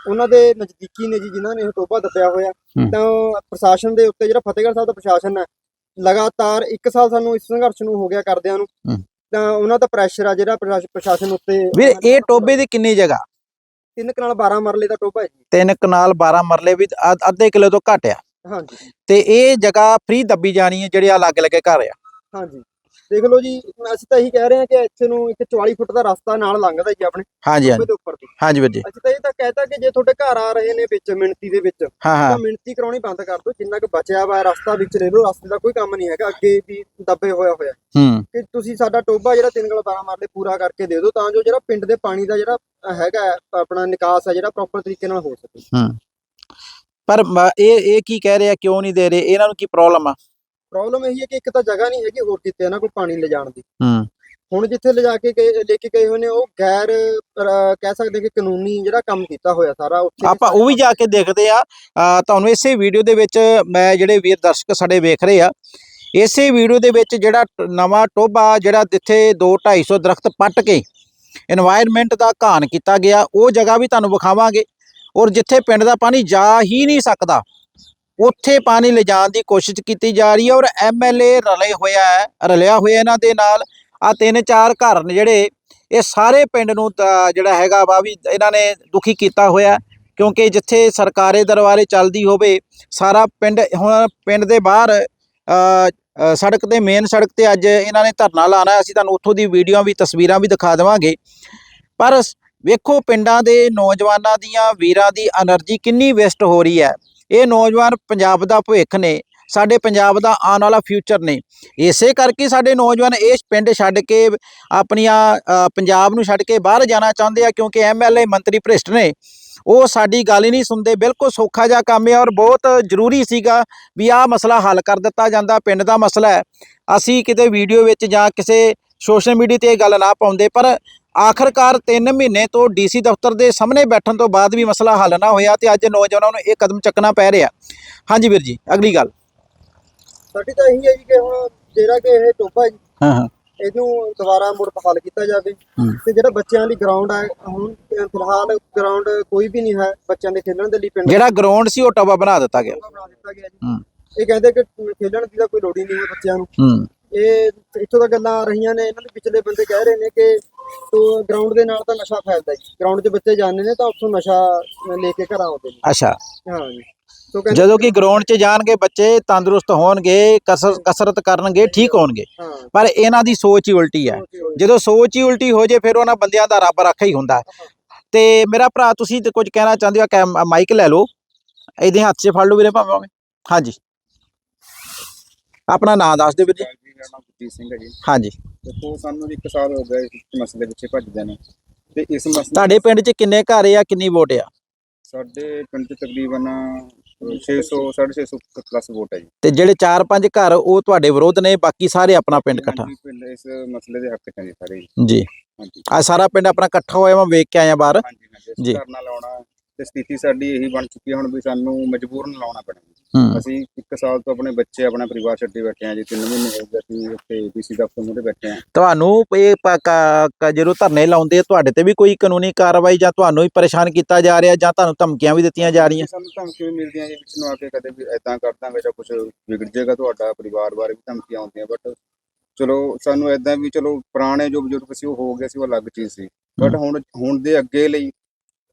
ਉਹਨਾਂ ਦੇ ਨਜ਼ਦੀਕੀ ਨੇ ਜੀ ਜਿਨ੍ਹਾਂ ਨੇ ਇਹ ਟੋਭਾ ਦੱਬਿਆ ਹੋਇਆ। ਤਾਂ ਪ੍ਰਸ਼ਾਸਨ ਦੇ ਉੱਤੇ ਜਿਹੜਾ ਫਤਿਹਗੜ੍ਹ ਸਾਹਿਬ ਦਾ ਪ੍ਰਸ਼ਾਸਨ ਹੈ ਲਗਾਤਾਰ 1 ਸਾਲ ਸਾਨੂੰ ਇਸ ਸੰਘਰਸ਼ ਨੂੰ ਹੋ ਗਿਆ ਕਰਦਿਆਂ ਨੂੰ। ਤਾਂ ਉਹਨਾਂ ਦਾ ਪ੍ਰੈਸ਼ਰ ਆ ਜਿਹੜਾ ਪ੍ਰਸ਼ਾਸ- ਪ੍ਰਸ਼ਾਸਨ ਉੱਤੇ ਵੀਰ ਇਹ ਟੋਬੇ ਦੀ ਕਿੰਨੀ ਜਗ੍ਹਾ? ਤਿੰਨ ਕਨਾਲ 12 ਮਰਲੇ ਦਾ ਟੋਭਾ ਹੈ ਜੀ। ਤਿੰਨ ਕਨਾਲ 12 ਮਰਲੇ ਵੀ ਅੱਧ- ਕਿਲੋ ਤੋਂ ਘੱਟ ਆ। ਹਾਂਜੀ। ਤੇ ਇਹ ਜਗ੍ਹਾ ਫ੍ਰੀ ਦੱਬੀ ਜਾਣੀ ਹੈ ਜਿਹੜੇ ਆ ਲੱਗ ਲੱਗੇ ਘਰ ਆ। ਹਾਂਜੀ। ਦੇਖ ਲਓ ਜੀ ਅਸੀਂ ਤਾਂ ਇਹੀ ਕਹਿ ਰਹੇ ਹਾਂ ਕਿ ਇੱਥੇ ਨੂੰ ਇੱਕ 44 ਫੁੱਟ ਦਾ ਰਸਤਾ ਨਾਲ ਲੰਘਦਾ ਜੀ ਆਪਣੇ ਹਾਂਜੀ ਹਾਂਜੀ। ਉੱਪਰ ਹਾਂਜੀ ਵੀਰ ਜੀ। ਅਸੀਂ ਤਾਂ ਇਹ ਤਾਂ ਕਹਿਤਾ ਕਿ ਜੇ ਤੁਹਾਡੇ ਘਰ ਆ ਰਹੇ ਨੇ ਵਿੱਚ ਮਿਣਤੀ ਦੇ ਵਿੱਚ ਤਾਂ ਮਿਣਤੀ ਕਰਾਉਣੀ ਬੰਦ ਕਰ ਦਿਓ। ਜਿੰਨਾ ਕੁ ਬਚਿਆ ਵਾ ਰਸਤਾ ਵਿੱਚ ਲੈ ਲਓ ਰਸਤੇ ਦਾ ਕੋਈ ਕੰਮ ਨਹੀਂ ਹੈਗਾ। ਅੱਗੇ ਵੀ ਦੱਬੇ ਹੋਇਆ ਹੋਇਆ। ਹੂੰ। ਕਿ ਤੁਸੀਂ ਸਾਡਾ ਟੋਭਾ ਜਿਹੜਾ ਤਿੰਨ ਗਲ 12 ਮਾਰਲੇ ਪੂਰਾ ਕਰਕੇ ਦੇ ਦਿਓ ਤਾਂ ਜੋ ਜਿਹੜਾ ਪਿੰਡ ਦੇ ਪਾਣੀ ਦਾ ਜਿਹੜਾ ਹੈਗਾ ਆਪਣਾ ਨਿਕਾਸ ਹੈ ਜਿਹੜਾ ਪ੍ਰੋਪਰ ਤਰੀਕੇ ਨਾਲ ਹੋ ਸਕੇ। ਹੂੰ। ਪਰ ਇਹ ਇਹ ਕੀ ਕਹਿ ਰਹੇ ਕਿਉਂ ਨਹੀਂ ਦੇ ਰਹੇ? ਇਹਨਾਂ ਨੂੰ ਕੀ ਪ੍ਰੋਬਲਮ ਆ? ਪ੍ਰੋਬਲਮ ਇਹ ਹੈ ਕਿ ਇੱਕ ਤਾਂ ਜਗ੍ਹਾ ਨਹੀਂ ਹੈਗੀ ਹੋਰ ਕਿਤੇ ਇਹਨਾਂ ਕੋਲ ਪਾਣੀ ਲਿਜਾਣ ਦੀ। ਹੂੰ। ਹੁਣ ਜਿੱਥੇ ਲਿਜਾ ਕੇ ਲੈ ਕੇ ਗਏ ਹੋਏ ਉਹ ਗੈਰ ਕਹਿ ਸਕਦੇ ਕਿ ਕਾਨੂੰਨੀ ਜਿਹੜਾ ਕੰਮ ਕੀਤਾ ਹੋਇਆ ਸਾਰਾ ਉੱਥੇ ਆਪਾਂ ਉਹ ਵੀ ਜਾ ਕੇ ਦੇਖਦੇ ਆ। ਤੁਹਾਨੂੰ ਇਸੇ ਵੀਡੀਓ ਦੇ ਵਿੱਚ ਮੈਂ ਜਿਹੜੇ ਵੀਰ ਦਰਸ਼ਕ ਸਾਡੇ ਵੇਖ ਰਹੇ ਆ ਇਸੇ ਵੀਡੀਓ ਦੇ ਵਿੱਚ ਜਿਹੜਾ ਨਵਾਂ ਟੋਭਾ ਜਿਹੜਾ ਜਿੱਥੇ 2-250 ਦਰਖਤ ਪੱਟ ਕੇ এনवायरमेंट ਦਾ ਘਾਣ ਕੀਤਾ ਗਿਆ ਉਹ ਜਗ੍ਹਾ ਵੀ ਤੁਹਾਨੂੰ ਵਿਖਾਵਾਂਗੇ। ਔਰ ਜਿੱਥੇ ਪਿੰਡ ਦਾ ਪਾਣੀ ਜਾ ਹੀ ਨਹੀਂ ਸਕਦਾ ਉੱਥੇ ਪਾਣੀ ਲਿਜਾਣ ਦੀ ਕੋਸ਼ਿਸ਼ ਕੀਤੀ ਜਾ ਰਹੀ ਹੈ ਔਰ ਐਮਐਲਏ ਰਲੇ ਹੋਇਆ ਹੈ ਰਲਿਆ ਹੋਇਆ ਇਹਨਾਂ ਦੇ ਨਾਲ। ਆ ਤਿੰਨ ਚਾਰ ਘਰ ਨੇ ਜਿਹੜੇ, ਇਹ ਸਾਰੇ ਪਿੰਡ ਨੂੰ ਜਿਹੜਾ ਹੈਗਾ ਵਾ ਵੀ ਇਹਨਾਂ ਨੇ ਦੁਖੀ ਕੀਤਾ ਹੋਇਆ ਕਿਉਂਕਿ ਜਿੱਥੇ ਸਰਕਾਰੇ ਦਰਬਾਰੇ ਚੱਲਦੀ ਹੋਵੇ, ਸਾਰਾ ਪਿੰਡ, ਹੁਣ ਪਿੰਡ ਦੇ ਬਾਹਰ ਸੜਕ ਤੇ ਮੇਨ ਸੜਕ ਤੇ ਅੱਜ ਇਹਨਾਂ ਨੇ ਧਰਨਾ ਲਾਣਾ ਅਸੀਂ ਤੁਹਾਨੂੰ ਉੱਥੋਂ ਦੀ ਵੀਡੀਓ ਵੀ, ਤਸਵੀਰਾਂ ਵੀ ਦਿਖਾ ਦੇਵਾਂਗੇ। ਪਰ ਵੇਖੋ ਪਿੰਡਾਂ ਦੇ ਨੌਜਵਾਨਾਂ ਦੀਆਂ ਵੀਰਾਂ ਦੀ એનર્ਜੀ ਕਿੰਨੀ ਵੇਸਟ ਹੋ ਰਹੀ ਹੈ। ਇਹ ਨੌਜਵਾਨ ਪੰਜਾਬ ਦਾ ਭਵਿੱਖ ਨੇ, ਸਾਡੇ ਪੰਜਾਬ ਦਾ ਆਉਣ ਵਾਲਾ ਫਿਊਚਰ ਨੇ। ਇਸੇ ਕਰਕੇ ਸਾਡੇ ਨੌਜਵਾਨ ਇਸ ਪਿੰਡ ਛੱਡ ਕੇ ਆਪਣੀਆਂ ਪੰਜਾਬ ਨੂੰ ਛੱਡ ਕੇ ਬਾਹਰ ਜਾਣਾ ਚਾਹੁੰਦੇ ਆ, ਕਿਉਂਕਿ ਐਮਐਲਏ ਮੰਤਰੀ ਭ੍ਰਿਸ਼ਟ ਨੇ। ਉਹ ਸਾਡੀ ਗੱਲ ਹੀ ਨਹੀਂ ਸੁਣਦੇ, ਬਿਲਕੁਲ ਸੌਖਾ ਜਿਹਾ ਕੰਮ ਹੈ ਔਰ ਬਹੁਤ ਜ਼ਰੂਰੀ ਸੀਗਾ ਵੀ ਆਹ ਮਸਲਾ ਹੱਲ ਕਰ ਦਿੱਤਾ ਜਾਂਦਾ, ਪਿੰਡ ਦਾ ਮਸਲਾ ਹੈ। ਅਸੀਂ ਕਿਤੇ ਵੀਡੀਓ ਵਿੱਚ ਜਾਂ ਕਿਸੇ ਸੋਸ਼ਲ ਮੀਡੀਆ ਤੇ ਇਹ ਗੱਲ ਨਾ ਪਾਉਂਦੇ, ਪਰ ਆਖਰਕਾਰ 3 ਮਹੀਨੇ ਤੋਂ ਡੀਸੀ ਦਫ਼ਤਰ ਦੇ ਸਾਹਮਣੇ ਬੈਠਣ ਤੋਂ ਬਾਅਦ ਵੀ ਮਸਲਾ ਹੱਲ ਨਾ ਹੋਇਆ ਤੇ ਅੱਜ ਨੌਜਵਾਨਾਂ ਨੂੰ ਇਹ ਕਦਮ ਚੱਕਣਾ ਪੈ ਰਿਹਾ। ਹਾਂਜੀ ਵੀਰ ਜੀ ਅਗਲੀ ਗੱਲ। ਸਾਡੀ ਤਾਂ ਇਹੀ ਹੈ ਜੀ ਕਿ ਹੁਣ ਜਿਹੜਾ ਕਿ ਇਹ ਟੋਭਾ ਜੀ, ਹਾਂ ਹਾਂ। ਇਹਨੂੰ ਦੁਬਾਰਾ ਮੁੜ ਬਹਾਲ ਕੀਤਾ ਜਾਵੇ। ਤੇ ਜਿਹੜਾ ਬੱਚਿਆਂ ਲਈ ਗਰਾਊਂਡ ਹੈ ਹੁਣ ਫਿਲਹਾਲ ਗਰਾਊਂਡ ਕੋਈ ਵੀ ਨਹੀਂ ਹੈ ਬੱਚਿਆਂ ਦੇ ਖੇਡਣ ਦੇ ਲਈ ਪਿੰਡ ਜਿਹੜਾ ਗਰਾਊਂਡ ਸੀ ਉਹ ਟੋਬਾ ਬਣਾ ਦਿੱਤਾ ਗਿਆ। ਬਣਾ ਦਿੱਤਾ ਗਿਆ ਜੀ। ਇਹ ਕਹਿੰਦੇ ਕਿ ਖੇਡਣ ਦੀ ਤਾਂ ਕੋਈ ਲੋੜ ਹੀ ਨਹੀਂ ਹੈ ਬੱਚਿਆਂ ਨੂੰ। ਹੂੰ। ਇਹ ਇੱਥੋਂ ਦਾ ਗੱਲਾਂ ਆ ਰਹੀਆਂ ਨੇ ਇਹਨਾਂ ਦੇ ਪਿਛਲੇ ਬੰਦੇ ਕਹਿ ਰਹੇ ਨੇ ਕਿ ਤੋ ਗਰਾਊਂਡ ਦੇ ਨਾਲ ਤਾਂ ਨਸ਼ਾ ਫੈਲਦਾ ਜੀ ਗਰਾਊਂਡ 'ਚ ਬੱਚੇ ਜਾਂਦੇ ਨੇ ਤਾਂ ਉੱਥੋਂ ਨਸ਼ਾ ਲੈ ਕੇ ਘਰ ਆਉਂਦੇ ਨੇ। ਅੱਛਾ। ਹਾਂ ਜੀ। ਤੋ ਕਹਿੰਦੇ ਜਦੋਂ ਕਿ ਗਰਾਊਂਡ 'ਚ ਜਾਣਗੇ ਬੱਚੇ ਤੰਦਰੁਸਤ ਹੋਣਗੇ ਕਸਰ ਕਸਰਤ ਕਰਨਗੇ ਠੀਕ ਹੋਣਗੇ। ਹਾਂ। ਪਰ ਇਹਨਾਂ ਦੀ ਸੋਚ ਹੀ ਉਲਟੀ ਹੈ। ਜਦੋਂ ਸੋਚ ਹੀ ਉਲਟੀ ਹੋ ਜੇ ਫਿਰ ਉਹਨਾਂ ਬੰਦਿਆਂ ਦਾ ਰੱਬ ਰਾਖਾ ਹੀ ਹੁੰਦਾ। ਹੈ। ਤੇ ਮੇਰਾ ਭਰਾ ਤੁਸੀਂ ਤੇ ਕੁਝ ਕਹਿਣਾ ਚਾਹੁੰਦੇ ਹੋ ਕੈਮ ਮਾਈਕ ਲੈ ਲਓ। ਇਹਦੇ ਹੱਥ 'ਚ ਫੜ ਲਓ ਵੀਰੇ ਭਾਵੇਂ। ਹਾਂਜੀ। ਆਪਣਾ ਨਾਮ ਦੱਸ ਦਿਓ ਵੀਰ ਜੀ। ਜੀ ਮੇਰਾ ਨਾਮ ਗੁਰਜੀਤ ਸਿੰਘ ਹੈ ਜੀ। ਹਾਂਜੀ। ਦੇਖੋ ਸਾਨੂੰ ਇੱਕ ਸਾਲ ਹੋ ਗਿਆ ਇਸ ਮਸਲੇ ਪਿੱਛੇ ਭੱਜਦੇ ਨੇ। ਤੇ ਇਸ ਮਸਲੇ ਤੁਹਾਡੇ ਪਿੰਡ 'ਚ ਕਿੰਨੇ ਘਰ ਆ ਕਿੰਨੀ ਵੋਟ ਆ? ਸਾਡੇ ਪਿੰਡ 'ਚ ਤਕਰੀਬਨ 600 650 ਪਲੱਸ ਵੋਟ ਹੈ ਜੀ। ਤੇ ਜਿਹੜੇ 4-5 ਘਰ ਉਹ ਤੁਹਾਡੇ ਵਿਰੋਧ ਨੇ ਬਾਕੀ ਸਾਰੇ ਆਪਣਾ ਪਿੰਡ ਇਕੱਠਾ? ਹਾਂਜੀ, ਪਿੰਡ ਇਸ ਮਸਲੇ ਦੇ ਹੱਕ 'ਚ ਸਾਰੇ ਜੀ। ਜੀ। ਹਾਂਜੀ। ਆ ਸਾਰਾ ਪਿੰਡ ਆਪਣਾ ਇਕੱਠਾ ਹੋਇਆ ਮੈਂ ਵੇਖ ਕੇ ਆਇਆ ਬਾਹਰ? ਹਾਂਜੀ ਹਾਂਜੀ ਜੀ। ਇਸ ਕਰਨਾ ਲਾਉਣਾ ਤੇ ਸਥਿਤੀ ਸਾਡੀ ਇਹੀ ਬਣ ਚੁੱਕੀ ਹੈ ਹੁਣ ਵੀ ਸਾਨੂੰ ਮਜਬੂਰਨ ਲਾਉਣਾ ਪੈਣਾ ਜੀ। ਹੂੰ। ਅਸੀਂ ਇੱਕ ਸਾਲ ਤੋਂ ਆਪਣੇ ਬੱਚੇ ਆਪਣਾ ਪਰਿਵਾਰ ਛੱਡੇ ਬੈਠੇ ਆ ਜੀ 3 ਮਹੀਨੇ ਹੋ ਗਏ ਅਸੀਂ ਉੱਥੇ ਡੀਸੀ ਦਫ਼ਤਰ ਮੂਹਰੇ ਬੈਠੇ ਆ ਤੁਹਾਨੂੰ ਇਹ ਪ- ਕ- ਕ- ਜਦੋਂ ਧਰਨੇ ਲਾਉਂਦੇ ਆ, ਤੁਹਾਡੇ ਤੇ ਵੀ ਕੋਈ ਕਾਨੂੰਨੀ ਕਾਰਵਾਈ ਜਾਂ ਤੁਹਾਨੂੰ ਹੀ ਪਰੇਸ਼ਾਨ ਕੀਤਾ ਜਾ ਰਿਹਾ ਜਾਂ ਤੁਹਾਨੂੰ ਧਮਕੀਆਂ ਵੀ ਦਿੱਤੀਆਂ ਜਾ ਰਹੀਆਂ? ਸਾਨੂੰ ਧਮਕੀਆਂ ਵੀ ਮਿਲਦੀਆਂ ਜੀ ਵਿੱਚ ਨੂੰ ਆ ਕੇ ਕਦੇ ਵੀ ਐਦਾਂ ਕਰ ਦਾਂਗੇ ਜਾਂ ਕੁਝ ਵਿਗੜ ਜਾਏਗਾ ਤੁਹਾਡਾ ਪਰਿਵਾਰ ਬਾਰੇ ਵੀ ਧਮਕੀਆਂ ਆਉਂਦੀਆਂ ਬਟ ਚਲੋ ਸਾਨੂੰ ਐਦਾਂ ਵੀ ਚਲੋ ਪੁਰਾਣੇ ਜੋ ਬਜ਼ੁਰਗ ਸੀ ਉਹ ਹੋ ਗਏ ਸੀ ਉਹ ਅਲੱਗ ਚੀਜ਼ ਸੀ। ਬਟ ਹੁਣ ਹੁਣ ਦੇ ਅੱਗੇ ਲਈ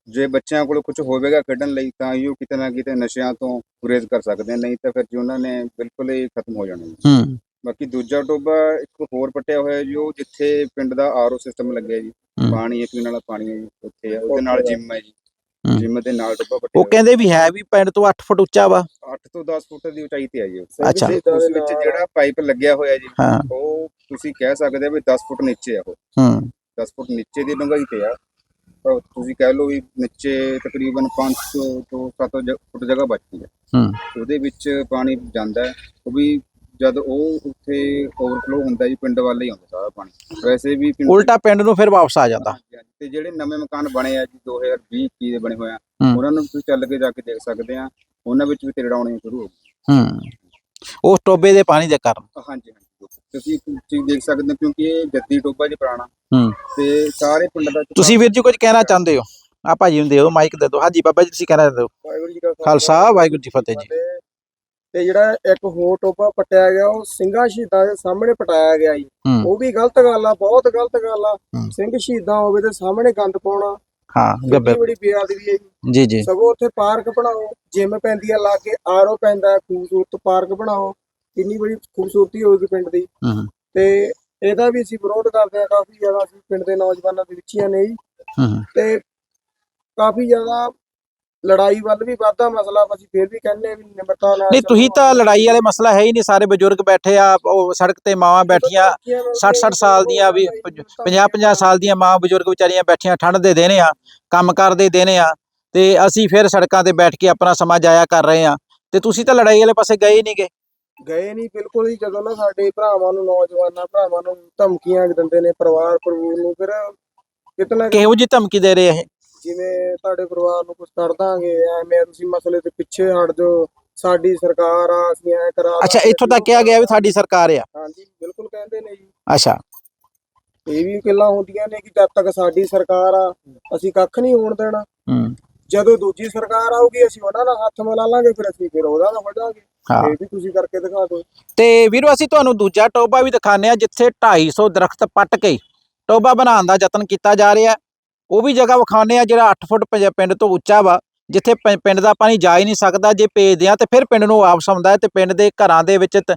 ਜੇ ਬੱਚਿਆਂ ਕੋਲ ਕੁਝ ਹੋਵੇਗਾ ਖੇਡਣ ਲਈ ਤਾਂ ਇਹੋ ਕਿਤੇ ਨਾ ਕਿਤੇ ਨਸ਼ਿਆਂ ਤੋਂ ਗੁਰੇਜ਼ ਕਰ ਸਕਦੇ ਨਹੀਂ ਤਾਂ ਫਿਰ ਜੀ ਉਹਨਾਂ ਨੇ ਬਿਲਕੁਲ ਹੀ ਖਤਮ ਹੋ ਜਾਣਾ। ਹੂੰ। ਬਾਕੀ ਦੂਜਾ ਟੋਬਾ ਇੱਕ ਹੋਰ ਪੱਟਿਆ ਹੋਇਆ ਜੀ ਉਹ ਜਿੱਥੇ ਪਿੰਡ ਦਾ ਆਰਓ ਸਿਸਟਮ ਲੱਗਿਆ ਜੀ। ਹੂੰ। ਪਾਣੀ ਹੈ ਪੀਣ ਵਾਲਾ ਪਾਣੀ ਹੈ ਜੀ, ਉੱਥੇ ਆ ਉਹਦੇ ਨਾਲ ਜਿਮ ਹੈ ਜੀ। ਹੂੰ। ਜਿਮ ਦੇ ਨਾਲ ਟੋਬਾ ਪੱਟਿਆ ਉਹ ਕਹਿੰਦੇ ਵੀ ਹੈ ਵੀ ਪਿੰਡ ਤੋਂ 8 ਫੁੱਟ ਉੱਚਾ ਵਾ। 8 ਤੋਂ 10 ਫੁੱਟ ਦੀ ਉਚਾਈ ਤੇ ਆ ਜੀ। ਅੱਛਾ। ਉਸ ਵਿੱਚ ਜਿਹੜਾ ਪਾਈਪ ਲੱਗਿਆ ਹੋਇਆ ਜੀ ਹਾਂ। ਉਹ ਤੁਸੀਂ ਕਹਿ ਸਕਦੇ ਹੋ ਵੀ 10 ਫੁੱਟ ਨੀਚੇ ਆ ਉਹ। ਹੂੰ। 10 ਫੁੱਟ ਨੀਚੇ ਦੀ ਡੂੰਘਾਈ ਤੇ ਆ। ਤੁਸੀਂ ਕਹਿ ਲਓ ਵੀ ਨੀਚੇ ਤਕਰੀਬਨ 500 ਤੋਂ 700 ਫੁੱਟ ਜਗ੍ਹਾ ਬਚਦੀ ਹੈ। ਹੂੰ। ਉਹਦੇ ਵਿੱਚ ਪਾਣੀ ਜਾਂਦਾ ਹੈ। ਉਹ ਵੀ ਜਦ ਉਹ ਉੱਥੇ ਓਵਰਫਲੋ ਹੁੰਦਾ ਜੀ ਪਿੰਡ ਵੱਲ ਹੀ ਆਉਂਦਾ ਸਾਰਾ ਪਾਣੀ। ਵੈਸੇ ਵੀ ਪਿੰਡ ਉਲਟਾ ਪਿੰਡ ਨੂੰ ਫਿਰ ਵਾਪਸ ਆ ਜਾਂਦਾ। ਤੇ ਜਿਹੜੇ ਨਵੇਂ ਮਕਾਨ ਬਣੇ ਆ ਜੀ 2020 21 ਦੇ ਬਣੇ ਹੋਏ ਆ। ਉਹਨਾਂ ਨੂੰ ਤੁਸੀਂ ਚੱਲ ਕੇ ਜਾ ਕੇ ਦੇਖ ਸਕਦੇ ਆ। ਉਹਨਾਂ ਵਿੱਚ ਵੀ ਤੇੜਾ ਆਉਣੀਆਂ ਸ਼ੁਰੂ ਹੋ ਹੂੰ। ਉਸ ਟੋਬੇ ਦੇ ਪਾਣੀ ਦੇ ਕਾਰਨ। ਹਾਂਜੀ। ਤੁਸੀਂ ਚੀਜ਼ ਦੇਖ ਸਕਦੇ ਹੋ ਕਿਉਂਕਿ ਇਹ ਜੱਦੀ ਟੋਬਾ ਜੀ ਪੁਰਾਣਾ। ਹੂੰ। ਤੇ ਸਾਰੇ ਪਿੰਡ ਦਾ ਤੁਸੀਂ ਵੀਰ ਜੀ ਕੁਝ ਕਹਿਣਾ ਚਾਹੁੰਦੇ ਹੋ? ਆ ਭਾਜੀ ਨੂੰ ਦਿਓ ਮਾਈਕ ਦੇ ਦਿਓ। ਹਾਂਜੀ ਬਾਬਾ ਜੀ ਤੁਸੀਂ ਕਹਿਣਾ ਦਿਓ ਵਾਹਿਗੁਰੂ ਜੀ ਕਾ ਖਾਲਸਾ। ਵਾਹਿਗੁਰੂ ਜੀ ਫਤਿਹ ਜੀ। ਤੇ ਜਿਹੜਾ ਇੱਕ ਹੋਰ ਟੋਪਾ ਪਟਿਆ ਗਿਆ ਉਹ ਸਿੰਘਾਂ ਸ਼ਹੀਦਾਂ ਦੇ ਸਾਹਮਣੇ ਪਟਾਇਆ ਗਿਆ ਜੀ। ਉਹ ਵੀ ਗਲਤ ਗੱਲ ਆ ਬਹੁਤ ਗਲਤ ਗੱਲ ਆ। ਸਿੰਘ ਸ਼ਹੀਦਾਂ ਹੋਵੇ ਤੇ ਸਾਹਮਣੇ ਗੰਦ ਪਾਉਣਾ। ਹਾਂ ਗੱਬੇ। ਬੜੀ ਬੇਅਦਬੀ ਹੈ ਜੀ। ਜੀ ਸਗੋਂ ਉੱਥੇ ਪਾਰਕ ਬਣਾਓ ਜਿਮ ਪੈਂਦੀ ਆ ਲਾ ਕੇ ਆਰੋ ਪੈਂਦਾ ਖੂਬਸੂਰਤ ਪਾਰਕ ਬਣਾਓ। ਕਿੰਨੀ ਬੜੀ ਖੂਬਸੂਰਤੀ ਹੋਏਗੀ ਪਿੰਡ ਦੀ। ਹੂੰ ਤੇ ਇਹਦਾ ਵੀ ਅਸੀਂ ਵਿਰੋਧ ਕਰਦੇ ਆ ਕਾਫੀ ਜ਼ਿਆਦਾ ਅਸੀਂ ਪਿੰਡ ਦੇ ਨੌਜਵਾਨਾਂ ਦੇ ਵਿੱਚ ਹੀ ਨੇ ਜੀ ਹੂੰ। ਤੇ ਕਾਫੀ ਜ਼ਿਆਦਾ ਲੜਾਈ ਵੱਲ ਵੀ ਵਾਧਾ ਮਸਲਾ ਅਸੀਂ ਫੇਰ ਵੀ ਕਹਿੰਦੇ ਆ ਵੀ ਨਿਮਰਤਾ ਨਾਲ ਨਹੀਂ ਤੁਸੀਂ ਤਾਂ ਲੜਾਈ ਵਾਲੇ ਮਸਲਾ ਹੈ ਹੀ ਨਹੀਂ ਸਾਰੇ ਬਜ਼ੁਰਗ ਬੈਠੇ ਆ ਉਹ ਸੜਕ ਤੇ ਮਾਵਾਂ ਬੈਠੀਆਂ 60 60 ਸਾਲ ਦੀਆਂ ਵੀ 50 50 ਸਾਲ ਦੀਆਂ ਮਾਂ ਬਜ਼ੁਰਗ ਵਿਚਾਰੀਆਂ ਬੈਠੀਆਂ ਠੰਡ ਦੇ ਦਿਨ ਆ ਕੰਮ ਕਰਦੇ ਦਿਨ ਆ ਤੇ ਅਸੀਂ ਫਿਰ ਸੜਕਾਂ ਤੇ ਬੈਠ ਕੇ ਆਪਣਾ ਸਮਾਂ ਜਾਇਆ ਕਰ ਰਹੇ ਆ ਤੇ ਤੁਸੀਂ ਤਾਂ ਲੜਾਈ ਵਾਲੇ ਪਾਸੇ ਗਏ ਹੀ ਨਹੀਂਗੇ ਗਏ ਨਹੀਂ ਬਿਲਕੁਲ ਹੀ ਜਦੋਂ ਨਾ ਸਾਡੇ ਭਰਾਵਾਂ ਨੂੰ ਨੌਜਵਾਨਾਂ ਭਰਾਵਾਂ ਨੂੰ ਧਮਕੀਆਂ ਦਿੰਦੇ ਨੇ ਪਰਿਵਾਰ ਪਰਿਵਾਰ ਨੂੰ ਫਿਰ ਕਿਤਨਾ ਕਿਹੋ ਜੀ ਧਮਕੀ ਦੇ ਰਹੇ ਇਹ? ਜਿਵੇਂ ਤੁਹਾਡੇ ਪਰਿਵਾਰ ਨੂੰ ਕੁਝ ਕਰ ਦਾਂਗੇ ਐਵੇਂ ਤੁਸੀਂ ਮਸਲੇ ਦੇ ਪਿੱਛੇ ਹਟ ਜਾਓ ਸਾਡੀ ਸਰਕਾਰ ਆ ਅਸੀਂ ਐ ਕਰਾ ਅੱਛਾ ਇੱਥੋਂ ਤੱਕ ਕਿਹਾ ਗਿਆ ਵੀ ਸਾਡੀ ਸਰਕਾਰ ਆ? ਹਾਂਜੀ ਬਿਲਕੁਲ ਕਹਿੰਦੇ ਨੇ ਜੀ। ਅੱਛਾ। ਇਹ ਵੀ ਗੱਲਾਂ ਹੁੰਦੀਆਂ ਨੇ ਕਿ ਜਦ ਤੱਕ ਸਾਡੀ ਸਰਕਾਰ ਆ ਅਸੀਂ ਕੱਖ ਨਹੀਂ ਹੋਣ ਦੇਣਾ। ਹੂੰ। ਜਦੋਂ ਦੂਜੀ ਸਰਕਾਰ ਆਊਗੀ ਅਸੀਂ ਉਹਨਾਂ ਨਾਲ ਹੱਥ ਮਿਲਾ ਲਾਂਗੇ ਫਿਰ ਅਸੀਂ ਫਿਰ ਉਹਦਾ ਨਾਲ ਵੜਾਂਗੇ ਹਾਂ। ਇਹ ਵੀ ਤੁਸੀਂ ਕਰਕੇ ਦਿਖਾ ਦਿਓ। ਤੇ ਵੀਰੋ ਅਸੀਂ ਤੁਹਾਨੂੰ ਦੂਜਾ ਟੋਬਾ ਵੀ ਦਿਖਾਉਂਦੇ ਆ ਜਿੱਥੇ 250 ਦਰਖਤ ਪੱਟ ਕੇ ਟੋਬਾ ਬਣਾਉਣ ਦਾ ਯਤਨ ਕੀਤਾ ਜਾ ਰਿਹਾ। ਉਹ ਵੀ ਜਗ੍ਹਾ ਵਿਖਾਉਂਦੇ ਆ ਜਿਹੜਾ 8 ਫੁੱਟ ਪਿੰਡ ਤੋਂ ਉੱਚਾ ਵਾ। ਜਿੱਥੇ ਪਿੰਡ ਦਾ ਪਾਣੀ ਜਾ ਹੀ ਨਹੀਂ ਸਕਦਾ ਜੇ ਭੇਜਦੇ ਆ ਤੇ ਫਿਰ ਪਿੰਡ ਨੂੰ ਵਾਪਸ ਆਉਂਦਾ ਤੇ ਪਿੰਡ ਦੇ ਘਰਾਂ ਦੇ ਵਿੱਚ ਤ-